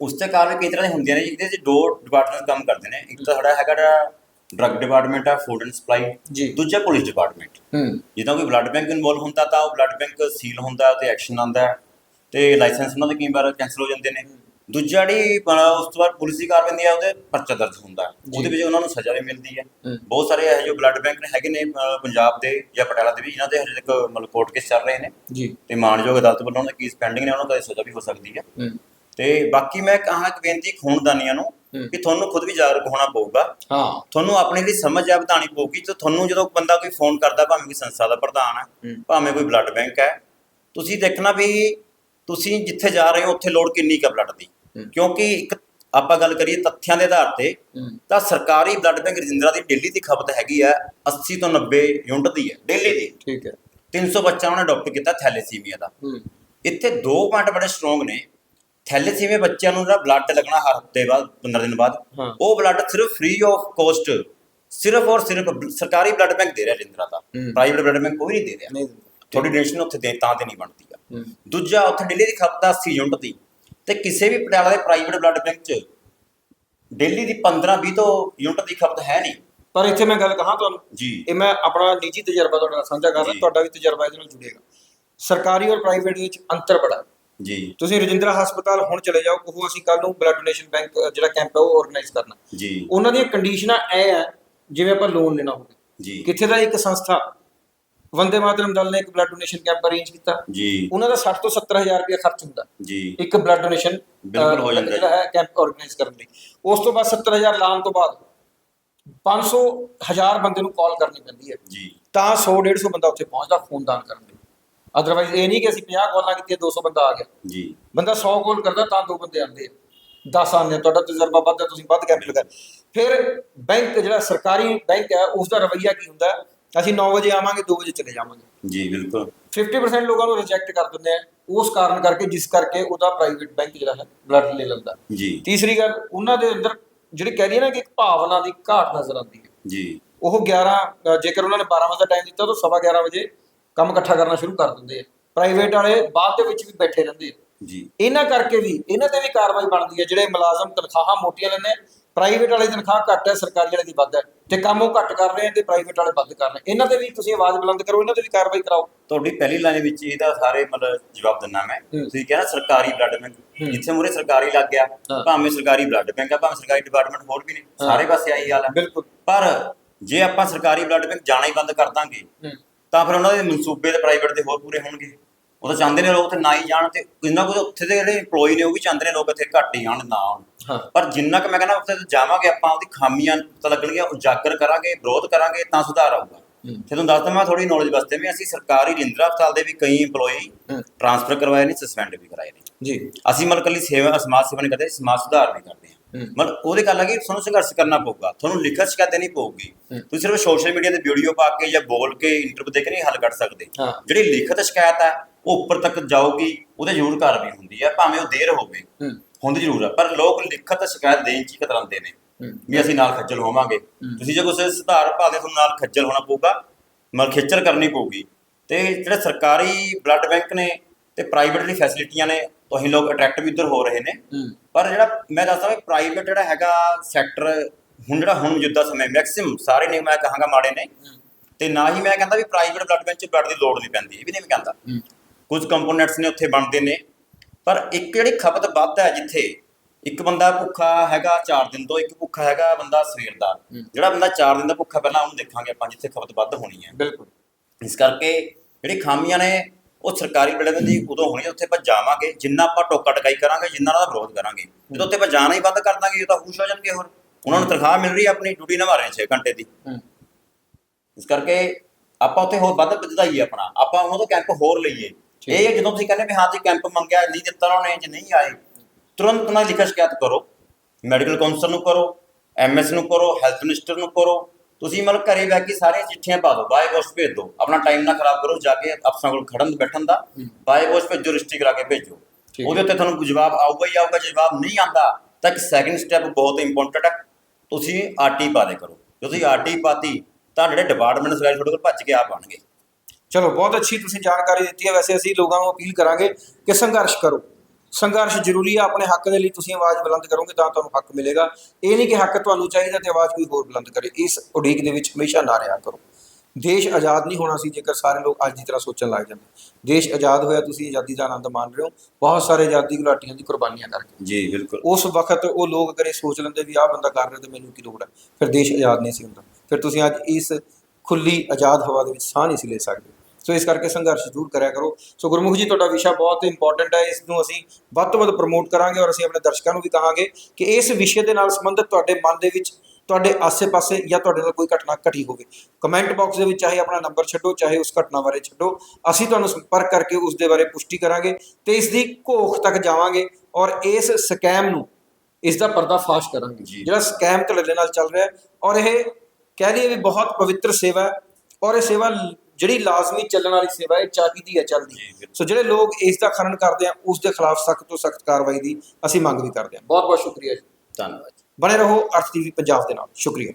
ਉਸ ਤੇ ਕਾਰਨ ਕਈ ਤਰ੍ਹਾਂ ਦੇ ਹੁੰਦੀਆਂ ਨੇ ਜਿਹਦੇ ਚ ਦੋ ਡਿਪਾਰਟਮੈਂਟ ਕੰਮ ਕਰਦੇ ਨੇ। ਇੱਕ ਤਾਂ ਸਾਡਾ ਹੈਗਾ ਜਿਹੜਾ ਡਰੱਗ ਡਿਪਾਰਟਮੈਂਟ ਆ ਫੂਡ ਐਂਡ ਸਪਲਾਈ ਜੀ। ਦੂਜਾ ਪੁਲਿਸ ਡਿਪਾਰਟਮੈਂਟ ਹੂੰ। ਜਿੱਦਾਂ ਕੋਈ ਬਲੱਡ ਬੈਂਕ ਇਨਵੋਲਵ ਹੁੰਦਾ ਤਾਂ ਉਹ ਬਲੱਡ ਬੈਂਕ ਸੀਲ ਹੁੰਦਾ ਤੇ ਐਕਸ਼ਨ ਆਉਂਦਾ ਤੇ ਲਾਇਸੈਂਸ ਉਹਨਾਂ ਦੇ ਕਈ ਵਾਰ ਕੈਂਸਲ ਹੋ ਜਾਂਦੇ ਨੇ। ਦੂਜਾ ਜਿਹੜੀ ਉਸ ਤੋਂ ਬਾਅਦ ਪੁਲਿਸ ਦੀ ਕਾਰਵਾਈ ਹੈ ਉਹਦੇ ਪਰਚਾ ਦਰਜ ਹੁੰਦਾ। ਉਹਦੇ ਵਿੱਚ ਉਹਨਾਂ ਨੂੰ ਸਜ਼ਾ ਵੀ ਮਿਲਦੀ ਹੈ। ਬਹੁਤ ਸਾਰੇ ਇਹੋ ਜਿਹੇ ਬਲੱਡ ਬੈਂਕ ਨੇ ਹੈਗੇ ਨੇ ਪੰਜਾਬ ਦੇ ਜਾਂ ਪਟਿਆਲਾ ਦੇ ਵੀ ਜਿਨ੍ਹਾਂ ਦੇ ਹਜੇ ਤੱਕ ਮਤਲਬ ਕੋਰਟ ਕੇਸ ਚੱਲ ਰਹੇ ਨੇ। ਜੀ। ਤੇ ਮਾਨਯੋਗ ਅਦਾਲਤ ਵੱਲੋਂ ਉਹਨਾਂ ਦੇ ਕੇਸ ਪੈਂਡਿੰਗ ਨੇ ਉਹਨਾਂ ਦਾ ਸਜ਼ਾ ਵੀ ਹੋ ਸਕਦੀ ਹੈ। ਤੇ ਬਾਕੀ ਮੈਂ ਕਹਾਂ ਇੱਕ ਬੇਨਤੀ ਖੂਨਦਾਨੀਆਂ ਨੂੰ। ਕਿ ਤੁਹਾਨੂੰ ਖੁਦ ਵੀ ਜਾਗਰੂਕ ਹੋਣਾ ਪਊਗਾ। ਹਾਂ। ਤੁਹਾਨੂੰ ਆਪਣੀ ਲਈ ਸਮਝ ਆ ਵਧਾਣੀ ਪਊਗੀ। ਤੇ ਤੁਹਾਨੂੰ ਜਦੋਂ ਬੰਦਾ ਕੋਈ ਫੋਨ ਕਰਦਾ ਭਾਵੇਂ ਕੋਈ ਸੰਸਥਾ ਦਾ ਪ੍ਰਧਾਨ ਹੈ। ਭਾਵੇਂ ਕੋਈ ਬਲੱਡ ਬੈਂਕ ਹੈ ਤੁਸੀਂ ਦੇਖਣਾ ਵੀ ਤੁਸੀਂ ਜਿੱਥੇ ਜਾ ਰਹੇ ਹੋ ਉੱਥੇ ਲੋੜ ਕਿੰਨੀ ਕੁ ਬਲੱਡ ਦੀ। ਕਿਉਂਕਿ ਇੱਕ ਆਪਾਂ ਗੱਲ ਕਰੀਏ ਤੱਥਿਆਂ ਦੇ ਆਧਾਰ ਤੇ ਤਾਂ ਸਰਕਾਰੀ ਬਲੱਡ ਬੈਂਕ ਰਜਿੰਦਰਾ ਦੀ ਡੇਲੀ ਦੀ ਖਪਤ ਹੈਗੀ ਹੈ 80 ਤੋਂ 90 ਯੂਨਿਟ ਦੀ ਹੈ ਡੇਲੀ ਦੀ। ਠੀਕ ਹੈ। 300 ਬੱਚਾ ਉਹਨੇ ਡਾਕਟਰ ਕੀਤਾ ਥੈਲੇਸੀਮੀਆ ਦਾ। ਇੱਥੇ ਦੋ ਪੁਆਇੰਟ ਬੜੇ ਸਟਰੋਂਗ ਨੇ। ਥੈਲੇਸੀਮੀਆ ਬੱਚਿਆਂ ਨੂੰ ਜਿਹੜਾ ਬਲੱਡ ਲੱਗਣਾ ਹਰ ਹਫ਼ਤੇ ਬਾਅਦ 15 ਦਿਨ ਬਾਅਦ ਹਾਂ। ਉਹ ਬਲੱਡ ਸਿਰਫ ਫ੍ਰੀ ਆਫ ਕੋਸਟ ਸਿਰਫ ਔਰ ਸਿਰਫ ਬ- ਸਰਕਾਰੀ ਬਲੱਡ ਬੈਂਕ ਦੇ ਰਿਹਾ ਜਿੰਦਰਾ ਦਾ। ਹੂੰ। ਪ੍ਰਾਈਵੇਟ ਬਲੱਡ ਬੈਂਕ ਕੋਈ ਨਹੀਂ ਦੇ ਰਿਹਾ। ਨਹੀਂ ਥੋੜੀ ਡੋਨੇਸ਼ਨ ਉੱਥੇ ਦੇ ਤਾਂ ਤੇ ਨਹੀਂ ਬਣਦੀ ਆ। ਹੂੰ। ਦੂਜਾ ਉੱਥੇ ਡੇਲੀ ਦੀ ਖਪਤ ਆ 80 ਯੂਨਿਟ ਦੀ। ਤੇ ਕਿਸੇ ਵੀ ਪਟਿਆਲਾ ਦੇ ਪ੍ਰਾਈਵੇਟ ਬਲੱਡ ਬੈਂਕ 'ਚ ਡੇਲੀ ਦੀ 15-20 ਤੋਂ ਯੂਨਿਟ ਦੀ ਖਪਤ ਹੈ ਨਹੀਂ। ਪਰ ਇੱਥੇ ਮੈਂ ਗੱਲ ਕਹਾਂ ਤੁਹਾਨੂੰ। ਜੀ। ਇਹ ਮੈਂ ਆਪਣਾ ਨਿੱਜੀ ਤਜਰਬਾ ਤੁਹਾਡੇ ਨਾਲ ਸਾਂਝਾ ਕਰ ਰਿਹਾ ਜੀ। ਤੁਹਾਡਾ ਵੀ ਤਜਰਬਾ ਇਹਦੇ ਨਾਲ ਜੁੜੇਗਾ। ਸਰਕਾਰੀ ਔਰ ਪ੍ਰਾਈਵੇਟ ਵਿੱਚ ਅੰਤਰ ਬੜਾ। ਹੈ। ਜੀ। ਤੁਸੀਂ ਰਜਿੰਦਰਾ ਹਸਪਤਾਲ ਹੁਣ ਚਲੇ ਜਾਓ ਕਹੋ ਅਸੀਂ ਕੱਲ ਨੂੰ ਬਲੱਡ ਡੋਨੇਸ਼ਨ ਬੈਂਕ ਜਿਹੜਾ ਕੈਂਪ ਹੈ ਉਹ ਆਰਗੇਨਾਈਜ਼ ਕਰਨਾ। ਜੀ। ਉਹਨਾਂ ਦੀਆਂ ਕੰਡੀਸ਼ਨਾਂ ਇਹ ਹੈ ਜਿਵੇਂ ਆਪਾਂ ਲੋਨ ਲੈਣਾ ਹੋਵੇ। ਜੀ। ਕਿੱਥੇ ਦਾ ਇੱਕ ਸੰਸਥਾ ਵੰਦੇ ਮਾਤਰਮ ਦਲ ਨੇ ਇੱਕ ਬਲੱਡ ਡੋਨੇਸ਼ਨ ਕੈਂਪ ਅਰੇਂਜ ਕੀਤਾ। ਜੀ। ਉਹਨਾਂ ਦਾ 60 ਤੋਂ 70000 ਰੁਪਏ ਖਰਚ ਹੁੰਦਾ। ਜੀ। ਇੱਕ ਬਲੱਡ ਡੋਨੇਸ਼ਨ ਬਿਲਕੁਲ ਹੋ ਜਾਂਦਾ ਹੈ ਕੈਂਪ ਆਰਗੇਨਾਈਜ਼ ਕਰਨ ਲਈ। ਉਸ ਤੋਂ ਬਾਅਦ 70000 ਲਾਉਣ ਤੋਂ ਬਾਅਦ 500 ਹਜ਼ਾਰ ਬੰਦੇ ਨੂੰ ਕਾਲ ਕਰਨੀ ਪੈਂਦੀ ਹੈ। ਜੀ। ਤਾਂ 100 150 ਬੰਦਾ ਉੱਥੇ ਪਹੁੰਚਦਾ ਖੂਨਦਾਨ ਕਰਨ ਅਦਰਵਾਈਜ਼ ਇਹ ਨਹੀਂ ਕਿ ਅਸੀਂ 50 ਕਾਲਾਂ ਕੀਤੀਆਂ 200 ਬੰਦਾ ਆ ਗਿਆ। ਜੀ। ਬੰਦਾ 100 ਕਾਲ ਕਰਦਾ ਤਾਂ ਦੋ ਬੰਦੇ ਆਉਂਦੇ ਆ। 10 ਆਉਂਦੇ ਤੁਹਾਡਾ ਤਜਰਬਾ ਵੱਧ ਹੈ ਤੁਸੀਂ ਵੱਧ ਕੈਂਪ ਲਗਾ। ਫਿਰ ਬੈਂਕ ਜਿਹੜਾ ਸਰਕਾਰੀ ਬੈਂਕ ਹੈ ਉਸ ਦਾ ਰਵਈਆ ਕੀ ਹੁੰਦਾ? ਅਸੀਂ 9 ਵਜੇ ਆਵਾਂਗੇ 2 ਵਜੇ ਚਲੇ ਜਾਵਾਂਗੇ। ਜੀ ਬਿਲਕੁਲ। 50% ਲੋਕਾਂ ਨੂੰ ਰਿਜੈਕਟ ਕਰ ਦਿੰਦੇ ਆ। ਉਸ ਕਾਰਨ ਕਰਕੇ ਜਿਸ ਕਰਕੇ ਉਹਦਾ ਪ੍ਰਾਈਵੇਟ ਬੈਂਕ ਜਿਹੜਾ ਹੈ ਬਲੱਡ ਲੈ ਲੈਂਦਾ। ਜੀ। ਤੀਸਰੀ ਗੱਲ ਉਹਨਾਂ ਦੇ ਅੰਦਰ ਜਿਹੜੀ ਕਹਿ ਰਹੀ ਨਾ ਕਿ ਇੱਕ ਭਾਵਨਾ ਦੀ ਘਾਟ ਨਜ਼ਰ ਆਉਂਦੀ ਹੈ। ਜੀ। ਉਹ 11 ਅ, ਜੇਕਰ ਉਹਨਾਂ ਨੇ 12 ਵਜੇ ਦਾ ਟਾਈਮ ਦਿੱਤਾ ਤਾਂ ਸਵਾ 11 ਵਜੇ ਕੰਮ ਇਕੱਠਾ ਕਰਨਾ ਸ਼ੁਰੂ ਕਰ ਦਿੰਦੇ ਆ। ਪ੍ਰਾਈਵੇਟ ਵਾਲੇ ਬਾਅਦ ਦੇ ਵਿੱਚ ਵੀ ਬੈਠੇ ਰਹਿੰਦੇ ਆ। ਜੀ। ਇਹਨਾਂ ਕਰਕੇ ਵੀ ਇਹਨਾਂ ਤੇ ਵੀ ਕਾਰਵਾਈ ਬਣਦੀ ਹੈ ਜਿਹੜੇ ਮੁਲਾਜ਼ਮ ਤਨਖਾਹਾਂ ਮੋਟੀਆਂ ਲੈਂਦੇ ਆ ਪ੍ਰਾਈਵੇਟ ਵਾਲੇ ਤਨਖਾਹ ਘੱਟ ਹੈ ਸਰਕਾਰੀ ਵਾਲੇ ਦੀ ਵੱਧ ਹੈ। ਤੇ ਕੰਮ ਉਹ ਘੱਟ ਕਰ ਰਹੇ ਆ ਤੇ ਪ੍ਰਾਈਵੇਟ ਵਾਲੇ ਵੱਧ ਕਰ ਰਹੇ ਇਹਨਾਂ ਤੇ ਵੀ ਤੁਸੀਂ ਆਵਾਜ਼ ਬੁਲੰਦ ਕਰੋ ਇਹਨਾਂ ਤੇ ਵੀ ਕਾਰਵਾਈ ਕਰਾਓ। ਤੁਹਾਡੀ ਪਹਿਲੀ ਲਾਈਨ ਵਿੱਚ ਇਹਦਾ ਸਾਰੇ ਮਤਲਬ ਜਵਾਬ ਦਿੰਨਾ ਮੈਂ। ਤੁਸੀਂ ਕਿਹਾ ਸਰਕਾਰੀ ਬਲੱਡ ਬੈਂਕ। ਜਿੱਥੇ ਮੂਰੇ ਸਰਕਾਰੀ ਲੱਗ ਗਿਆ। ਭਾਵੇਂ ਸਰਕਾਰੀ ਬਲੱਡ ਬੈਂਕ ਆ ਭਾਵੇਂ ਸਰਕਾਰੀ ਡਿਪਾਰਟਮੈਂਟ ਹੋਰ ਵੀ ਨੇ। ਸਾਰੇ ਪਾਸੇ ਆਹੀ ਹਾਲ ਹੈ ਬਿਲਕੁਲ। ਪਰ ਜੇ ਆਪਾਂ ਸਰਕਾਰੀ ਬਲੱਡ ਬੈਂਕ ਜਾਣਾ ਹੀ ਬੰਦ ਕਰ ਦਾਂਗੇ ਤਾਂ ਫਿਰ ਉਹਨਾਂ ਦੇ ਮਨਸੂਬੇ ਤੇ ਪ੍ਰਾਈਵੇਟ ਦੇ ਹੋਰ ਪੂਰੇ ਹੋਣਗੇ। ਉਹ ਤਾਂ ਚਾਹੁੰਦੇ ਨੇ ਲੋਕ ਤੇ ਨਾ ਹੀ ਜਾਣ ਤੇ ਇੰਨਾ ਕੁਝ ਉੱਥੇ ਦੇ ਜਿਹੜੇ EMPLOYE ਨੇ ਉਹ ਵੀ ਚਾਹੁੰਦੇ ਨੇ ਲੋਕ ਇੱਥੇ ਘੱਟ ਹੀ ਆਉਣ ਨਾ ਆਉਣ। ਪਰ ਜਿੰਨਾ ਕਿ ਮੈਂ ਕਹਿੰਦਾ ਉੱਥੇ ਜਾਵਾਂਗੇ ਆਪਾਂ ਉਹਦੀ ਖਾਮੀਆਂ ਪਤਾ ਲੱਗਣਗੀਆਂ ਉਜਾਗਰ ਕਰਾਂਗੇ ਵਿਰੋਧ ਕਰਾਂਗੇ ਤਾਂ ਸੁਧਾਰ ਆਊਗਾ। ਤੇ ਤੁਹਾਨੂੰ ਦੱਸਦਾ ਮੈਂ ਥੋੜੀ ਨੌਲੇਜ ਵਾਸਤੇ ਵੀ ਅਸੀਂ ਸਰਕਾਰੀ ਰਿੰਦਰਾ ਹਸਪਤਾਲ ਦੇ ਵੀ ਕਈ EMPLOYE। ਟ੍ਰਾਂਸਫਰ ਕਰਵਾਏ ਨੇ ਸਸਪੈਂਡ ਵੀ ਕਰਾਏ ਨੇ। ਜੀ। ਅਸੀਂ ਮਤਲਬ ਕੱਲੀ ਸੇਵਾ ਸਮਾਜ ਸੇਵਾ ਨਹੀਂ ਕਰਦੇ ਸਮਾਜ ਸੁਧਾਰ ਵੀ ਕਰਦੇ ਮਤਲਬ ਉਹਦੇ ਗੱਲ ਕਿ ਤੁਹਾਨੂੰ ਸੰਘਰਸ਼ ਕਰਨਾ ਪਊਗਾ ਤੁਹਾਨੂੰ ਲਿਖਤ ਸ਼ਿਕਾਇਤ ਨਹੀਂ ਪਊਗੀ। ਤੁਸੀਂ ਸਿਰਫ ਸੋਸ਼ਲ ਮੀਡੀਆ ਤੇ ਵੀਡੀਓ ਪਾ ਕੇ ਜਾਂ ਬੋਲ ਕੇ ਇੰਟਰਵਿਊ ਦੇ ਕੇ ਨਹੀਂ ਹੱਲ ਕੱਢ ਸਕਦੇ। ਜਿਹੜੀ ਲਿਖਤ ਸ਼ਿਕਾਇਤ ਹੈ ਉਹ ਉੱਪਰ ਤੱਕ ਜਾਊਗੀ ਉਹਦੇ ਜ਼ਰੂਰ ਕਾਰਵਾਈ ਹੁੰਦੀ ਹੈ ਭਾਵੇਂ ਉਹ ਦੇਰ ਹੋਵੇ। ਹੁੰਦੀ ਜ਼ਰੂਰ ਹੈ ਪਰ ਲੋਕ ਲਿਖਤ ਸ਼ਿਕਾਇਤ ਦੇਣ ਚ ਹੀ ਕਤਰਾਉਂਦੇ ਨੇ। ਵੀ ਅਸੀਂ ਨਾਲ ਖੱਜਲ ਹੋਵਾਂਗੇ। ਤੁਸੀਂ ਜੇ ਕਿਸੇ ਸੁਧਾਰ ਭਾਵੇਂ ਤੁਹਾਨੂੰ ਨਾਲ ਖੱਜਲ ਹੋਣਾ ਪਊਗਾ ਮਲ ਖੇਚਲ ਕਰਨੀ ਪਊਗੀ। ਤੇ ਜਿਹੜੇ ਸਰਕਾਰੀ ਬਲੱਡ ਬੈਂਕ ਨੇ ਤੇ ਪ੍ਰਾਈਵੇਟ ਜਿਹੜੀ ਫੈਸਿਲਿਟੀਆਂ ਨੇ ਤੁਸੀਂ ਲੋਕ ਅਟਰੈਕਟ ਵੀ ਇੱਧਰ ਹੋ ਰਹੇ ਨੇ। ਪਰ ਜਿਹੜਾ ਮੈਂ ਦੱਸਦਾ ਵੀ ਪ੍ਰਾਈਵੇਟ ਜਿਹੜਾ ਹੈਗਾ ਸੈਕਟਰ ਹੁਣ ਜਿਹੜਾ ਹੁਣ ਮੌਜੂਦਾ ਸਮੇਂ ਮੈਕਸਿਮਮ ਸਾਰੇ ਨੇ ਮੈਂ ਕਹਾਂਗਾ ਮਾੜੇ ਨੇ। ਤੇ ਨਾ ਹੀ ਮੈਂ ਕਹਿੰਦਾ ਵੀ ਪ੍ਰਾਈਵੇਟ ਬਲੱਡ ਬੈਂਕ 'ਚ ਬਲੱਡ ਦੀ ਲੋੜ ਨਹੀਂ ਪੈਂਦੀ ਇਹ ਵੀ ਨਹੀਂ ਮੈਂ ਕਹਿੰਦਾ। ਕੁਝ ਕੰਪੋਨੈਂਟਸ ਨੇ ਉੱਥੇ ਬਣਦੇ ਨੇ ਪਰ ਇੱਕ ਜਿਹੜੀ ਖਪਤ ਵੱਧ ਹੈ ਜਿੱਥੇ ਇੱਕ ਬੰਦਾ ਭੁੱਖਾ ਹੈਗਾ 4 ਦਿਨ ਤੋਂ ਇੱਕ ਭੁੱਖਾ ਹੈਗਾ ਬੰਦਾ ਸਵੇਰ ਦਾ। ਜਿਹੜਾ ਬੰਦਾ 4 ਦਿਨ ਦਾ ਭੁੱਖਾ ਪਹਿਲਾਂ ਉਹਨੂੰ ਦੇਖਾਂਗੇ ਆਪਾਂ ਜਿੱਥੇ ਖਪਤ ਵੱਧ ਹੋਣੀ ਹੈ। ਬਿਲਕੁਲ। ਇਸ ਕਰਕੇ ਜਿਹੜੀ ਖਾਮੀਆਂ ਨੇ ਉਹ ਸਰਕਾਰੀ ਬਿਲਡਿੰਗ ਦੀ ਉਦੋਂ ਹੋਣੀ ਉੱਥੇ ਆਪਾਂ ਜਾਵਾਂਗੇ ਜਿੰਨਾ ਆਪਾਂ ਟੋਕਾ ਟਕਾਈ ਕਰਾਂਗੇ ਜਿੰਨਾ ਦਾ ਵਿਰੋਧ ਕਰਾਂਗੇ। ਜਦੋਂ ਉੱਥੇ ਆਪਾਂ ਜਾਣਾ ਹੀ ਬੰਦ ਕਰ ਦਾਂਗੇ ਉਹ ਤਾਂ ਖੁਸ਼ ਹੋ ਜਾਣਗੇ ਹੋਰ। ਉਹਨਾਂ ਨੂੰ ਤਨਖਾਹ ਮਿਲ ਰਹੀ ਹੈ ਆਪਣੀ ਡਿਊਟੀ ਨਿਭਾ ਰਹੇ 6 ਘੰਟੇ ਦੀ। ਇਸ ਕਰਕੇ ਆਪਾਂ ਉੱਥੇ ਹੋਰ ਵੱਧ ਵਧਾਈਏ ਆਪਣਾ। ਆਪਾਂ ਉਹਨਾਂ ਤੋਂ ਕੈਂਪ ਹੋਰ ਲਈਏ। ਇਹ ਜਦੋਂ ਤੁਸੀਂ ਕਹਿੰਦੇ ਵੀ ਹਾਂ ਜੀ ਕੈਂਪ ਮੰਗਿਆ ਨਹੀਂ ਦਿੱਤਾ ਉਹਨਾਂ ਜੇ ਨਹੀਂ ਆਏ ਤੁਰੰਤ ਉਹਨਾਂ ਦੀ ਲਿਖਤ ਸ਼ਿਕਾਇਤ ਕਰੋ। ਮੈਡੀਕਲ ਕਾਉਂਸਲ ਨੂੰ ਕਰੋ ਐਮਐਸ ਨੂੰ ਕਰੋ ਹੈਲਥ ਮਿਨਿਸਟਰ ਨੂੰ ਕਰੋ। ਤੁਸੀਂ ਮਤਲਬ ਘਰੇ ਬੈ ਕੇ ਸਾਰੀਆਂ ਚਿੱਠੀਆਂ ਪਾ ਦਿਓ ਬਾਏ ਪੋਸਟ ਭੇਜ ਦਿਓ। ਆਪਣਾ ਟਾਈਮ ਨਾ ਖਰਾਬ ਕਰੋ ਜਾ ਕੇ ਅਫਸਰਾਂ ਕੋਲ ਖੜਨ ਬੈਠਣ ਦਾ। ਬਾਏ ਪੋਸਟ ਭੇਜੋ ਰਜਿਸਟਰੀ ਕਰਾ ਕੇ ਭੇਜੋ। ਉਹਦੇ ਉੱਤੇ ਤੁਹਾਨੂੰ ਜਵਾਬ ਆਊਗਾ ਹੀ ਆਊਗਾ ਜੇ ਜਵਾਬ ਨਹੀਂ ਆਂਦਾ ਤਾਂ ਇੱਕ ਸੈਕਿੰਡ ਸਟੈਪ ਬਹੁਤ ਇੰਪੋਰਟੈਂਟ ਹੈ। ਤੁਸੀਂ ਆਰਟੀ ਪਾ ਦੇ ਕਰੋ। ਜਦੋਂ ਤੁਸੀਂ ਆਰਟੀ ਪਾਤੀ ਤਾਂ ਜਿਹੜੇ ਡਿਪਾਰਟਮੈਂਟ ਸਰਕਾਰੀ ਤੁਹਾਡੇ ਕੋਲ ਭੱਜ ਕੇ ਆ ਪਾਣਗੇ ਚਲੋ ਬਹੁਤ ਅੱਛੀ ਤੁਸੀਂ ਜਾਣਕਾਰੀ ਦਿੱਤੀ ਹੈ। ਵੈਸੇ ਅਸੀਂ ਲੋਕਾਂ ਨੂੰ ਅਪੀਲ ਕਰਾਂਗੇ ਕਿ ਸੰਘਰਸ਼ ਕਰੋ। ਸੰਘਰਸ਼ ਜ਼ਰੂਰੀ ਹੈ ਆਪਣੇ ਹੱਕ ਦੇ ਲਈ ਤੁਸੀਂ ਆਵਾਜ਼ ਬੁਲੰਦ ਕਰੋਗੇ ਤਾਂ ਤੁਹਾਨੂੰ ਹੱਕ ਮਿਲੇਗਾ। ਇਹ ਨਹੀਂ ਕਿ ਹੱਕ ਤੁਹਾਨੂੰ ਚਾਹੀਦਾ ਤੇ ਆਵਾਜ਼ ਕੋਈ ਹੋਰ ਬੁਲੰਦ ਕਰੇ। ਇਸ ਉਡੀਕ ਦੇ ਵਿੱਚ ਹਮੇਸ਼ਾ ਨਾ ਰਿਹਾ ਕਰੋ। ਦੇਸ਼ ਆਜ਼ਾਦ ਨਹੀਂ ਹੋਣਾ ਸੀ ਜੇਕਰ ਸਾਰੇ ਲੋਕ ਅੱਜ ਦੀ ਤਰ੍ਹਾਂ ਸੋਚਣ ਲੱਗ ਜਾਂਦੇ। ਦੇਸ਼ ਆਜ਼ਾਦ ਹੋਇਆ ਤੁਸੀਂ ਆਜ਼ਾਦੀ ਦਾ ਆਨੰਦ ਮਾਣ ਰਹੇ ਹੋ। ਬਹੁਤ ਸਾਰੇ ਆਜ਼ਾਦੀ ਘੁਲਾਟੀਆਂ ਦੀ ਕੁਰਬਾਨੀਆਂ ਕਰਕੇ। ਜੀ ਬਿਲਕੁਲ। ਉਸ ਵਕਤ ਉਹ ਲੋਕ ਅਗਰ ਇਹ ਸੋਚ ਲੈਂਦੇ ਵੀ ਆਹ ਬੰਦਾ ਕਰ ਰਿਹਾ ਤੇ ਮੈਨੂੰ ਕੀ ਲੋੜ ਹੈ? ਫਿਰ ਦੇਸ਼ ਆਜ਼ਾਦ ਨਹੀਂ ਸੀ ਹੁੰਦਾ। ਫਿਰ ਤੁਸੀਂ ਅੱਜ ਇਸ ਖੁੱਲੀ ਆਜ਼ਾਦ ਹਵਾ ਦੇ ਵਿੱਚ ਸਾਹ ਨਹੀਂ ਸੀ ਲੈ ਸਕਦੇ। ਸੋ ਇਸ ਕਰਕੇ ਸੰਘਰਸ਼ ਜ਼ਰੂਰ ਕਰਿਆ ਕਰੋ। ਸੋ ਗੁਰਮੁਖ ਜੀ ਤੁਹਾਡਾ ਵਿਸ਼ਾ ਬਹੁਤ ਇੰਪੋਰਟੈਂਟ ਹੈ। ਇਸ ਨੂੰ ਅਸੀਂ ਵੱਧ ਤੋਂ ਵੱਧ ਪ੍ਰਮੋਟ ਕਰਾਂਗੇ ਔਰ ਅਸੀਂ ਆਪਣੇ ਦਰਸ਼ਕਾਂ ਨੂੰ ਵੀ ਕਹਾਂਗੇ ਕਿ ਇਸ ਵਿਸ਼ੇ ਦੇ ਨਾਲ ਸੰਬੰਧਿਤ ਤੁਹਾਡੇ ਮਨ ਦੇ ਵਿੱਚ ਤੁਹਾਡੇ ਆਸੇ-ਪਾਸੇ ਜਾਂ ਤੁਹਾਡੇ ਨਾਲ ਕੋਈ ਘਟਨਾ ਘਟੀ ਹੋਵੇ। ਕਮੈਂਟ ਬਾਕਸ ਦੇ ਵਿੱਚ ਚਾਹੇ ਆਪਣਾ ਨੰਬਰ ਛੱਡੋ ਚਾਹੇ ਉਸ ਘਟਨਾ ਬਾਰੇ ਛੱਡੋ ਅਸੀਂ ਤੁਹਾਨੂੰ ਸੰਪਰਕ ਕਰਕੇ ਉਸ ਦੇ ਬਾਰੇ ਪੁਸ਼ਟੀ ਕਰਾਂਗੇ ਤੇ ਇਸ ਦੀ ਘੋਖ ਤੱਕ ਜਾਵਾਂਗੇ ਔਰ ਇਸ ਸਕੈਮ ਨੂੰ ਇਸ ਦਾ ਪਰਦਾਫਾਸ਼ ਕਰਾਂਗੇ। ਜੀ। ਜਿਹੜਾ ਸਕੈਮ ਧੜੱਲੇ ਨਾਲ ਚੱਲ ਰਿਹਾ ਔਰ ਇਹ ਕਹਿ ਲਈਏ ਵੀ ਬਹੁਤ ਪਵਿੱਤਰ ਸੇਵਾ ਹੈ ਔਰ ਇਹ ਸੇਵਾ ਜਿਹੜੀ ਲਾਜ਼ਮੀ ਚੱਲਣ ਵਾਲੀ ਸੇਵਾ ਹੈ ਇਹ ਚਾਹੀਦੀ ਹੈ ਚੱਲਦੀ। ਸੋ ਜਿਹੜੇ ਲੋਕ ਇਸ ਦਾ ਖਨਨ ਕਰਦੇ ਆ ਉਸ ਦੇ ਖਿਲਾਫ ਸਖਤ ਤੋਂ ਸਖਤ ਕਾਰਵਾਈ ਦੀ ਅਸੀਂ ਮੰਗ ਵੀ ਕਰਦੇ ਹਾਂ ਬਹੁਤ ਬਹੁਤ ਸ਼ੁਕਰੀਆ ਜੀ। ਧੰਨਵਾਦ ਬਣੇ ਰਹੋ ਅਰਥ ਟੀਵੀ ਪੰਜਾਬ ਦੇ ਨਾਲ। ਸ਼ੁਕਰੀਆ।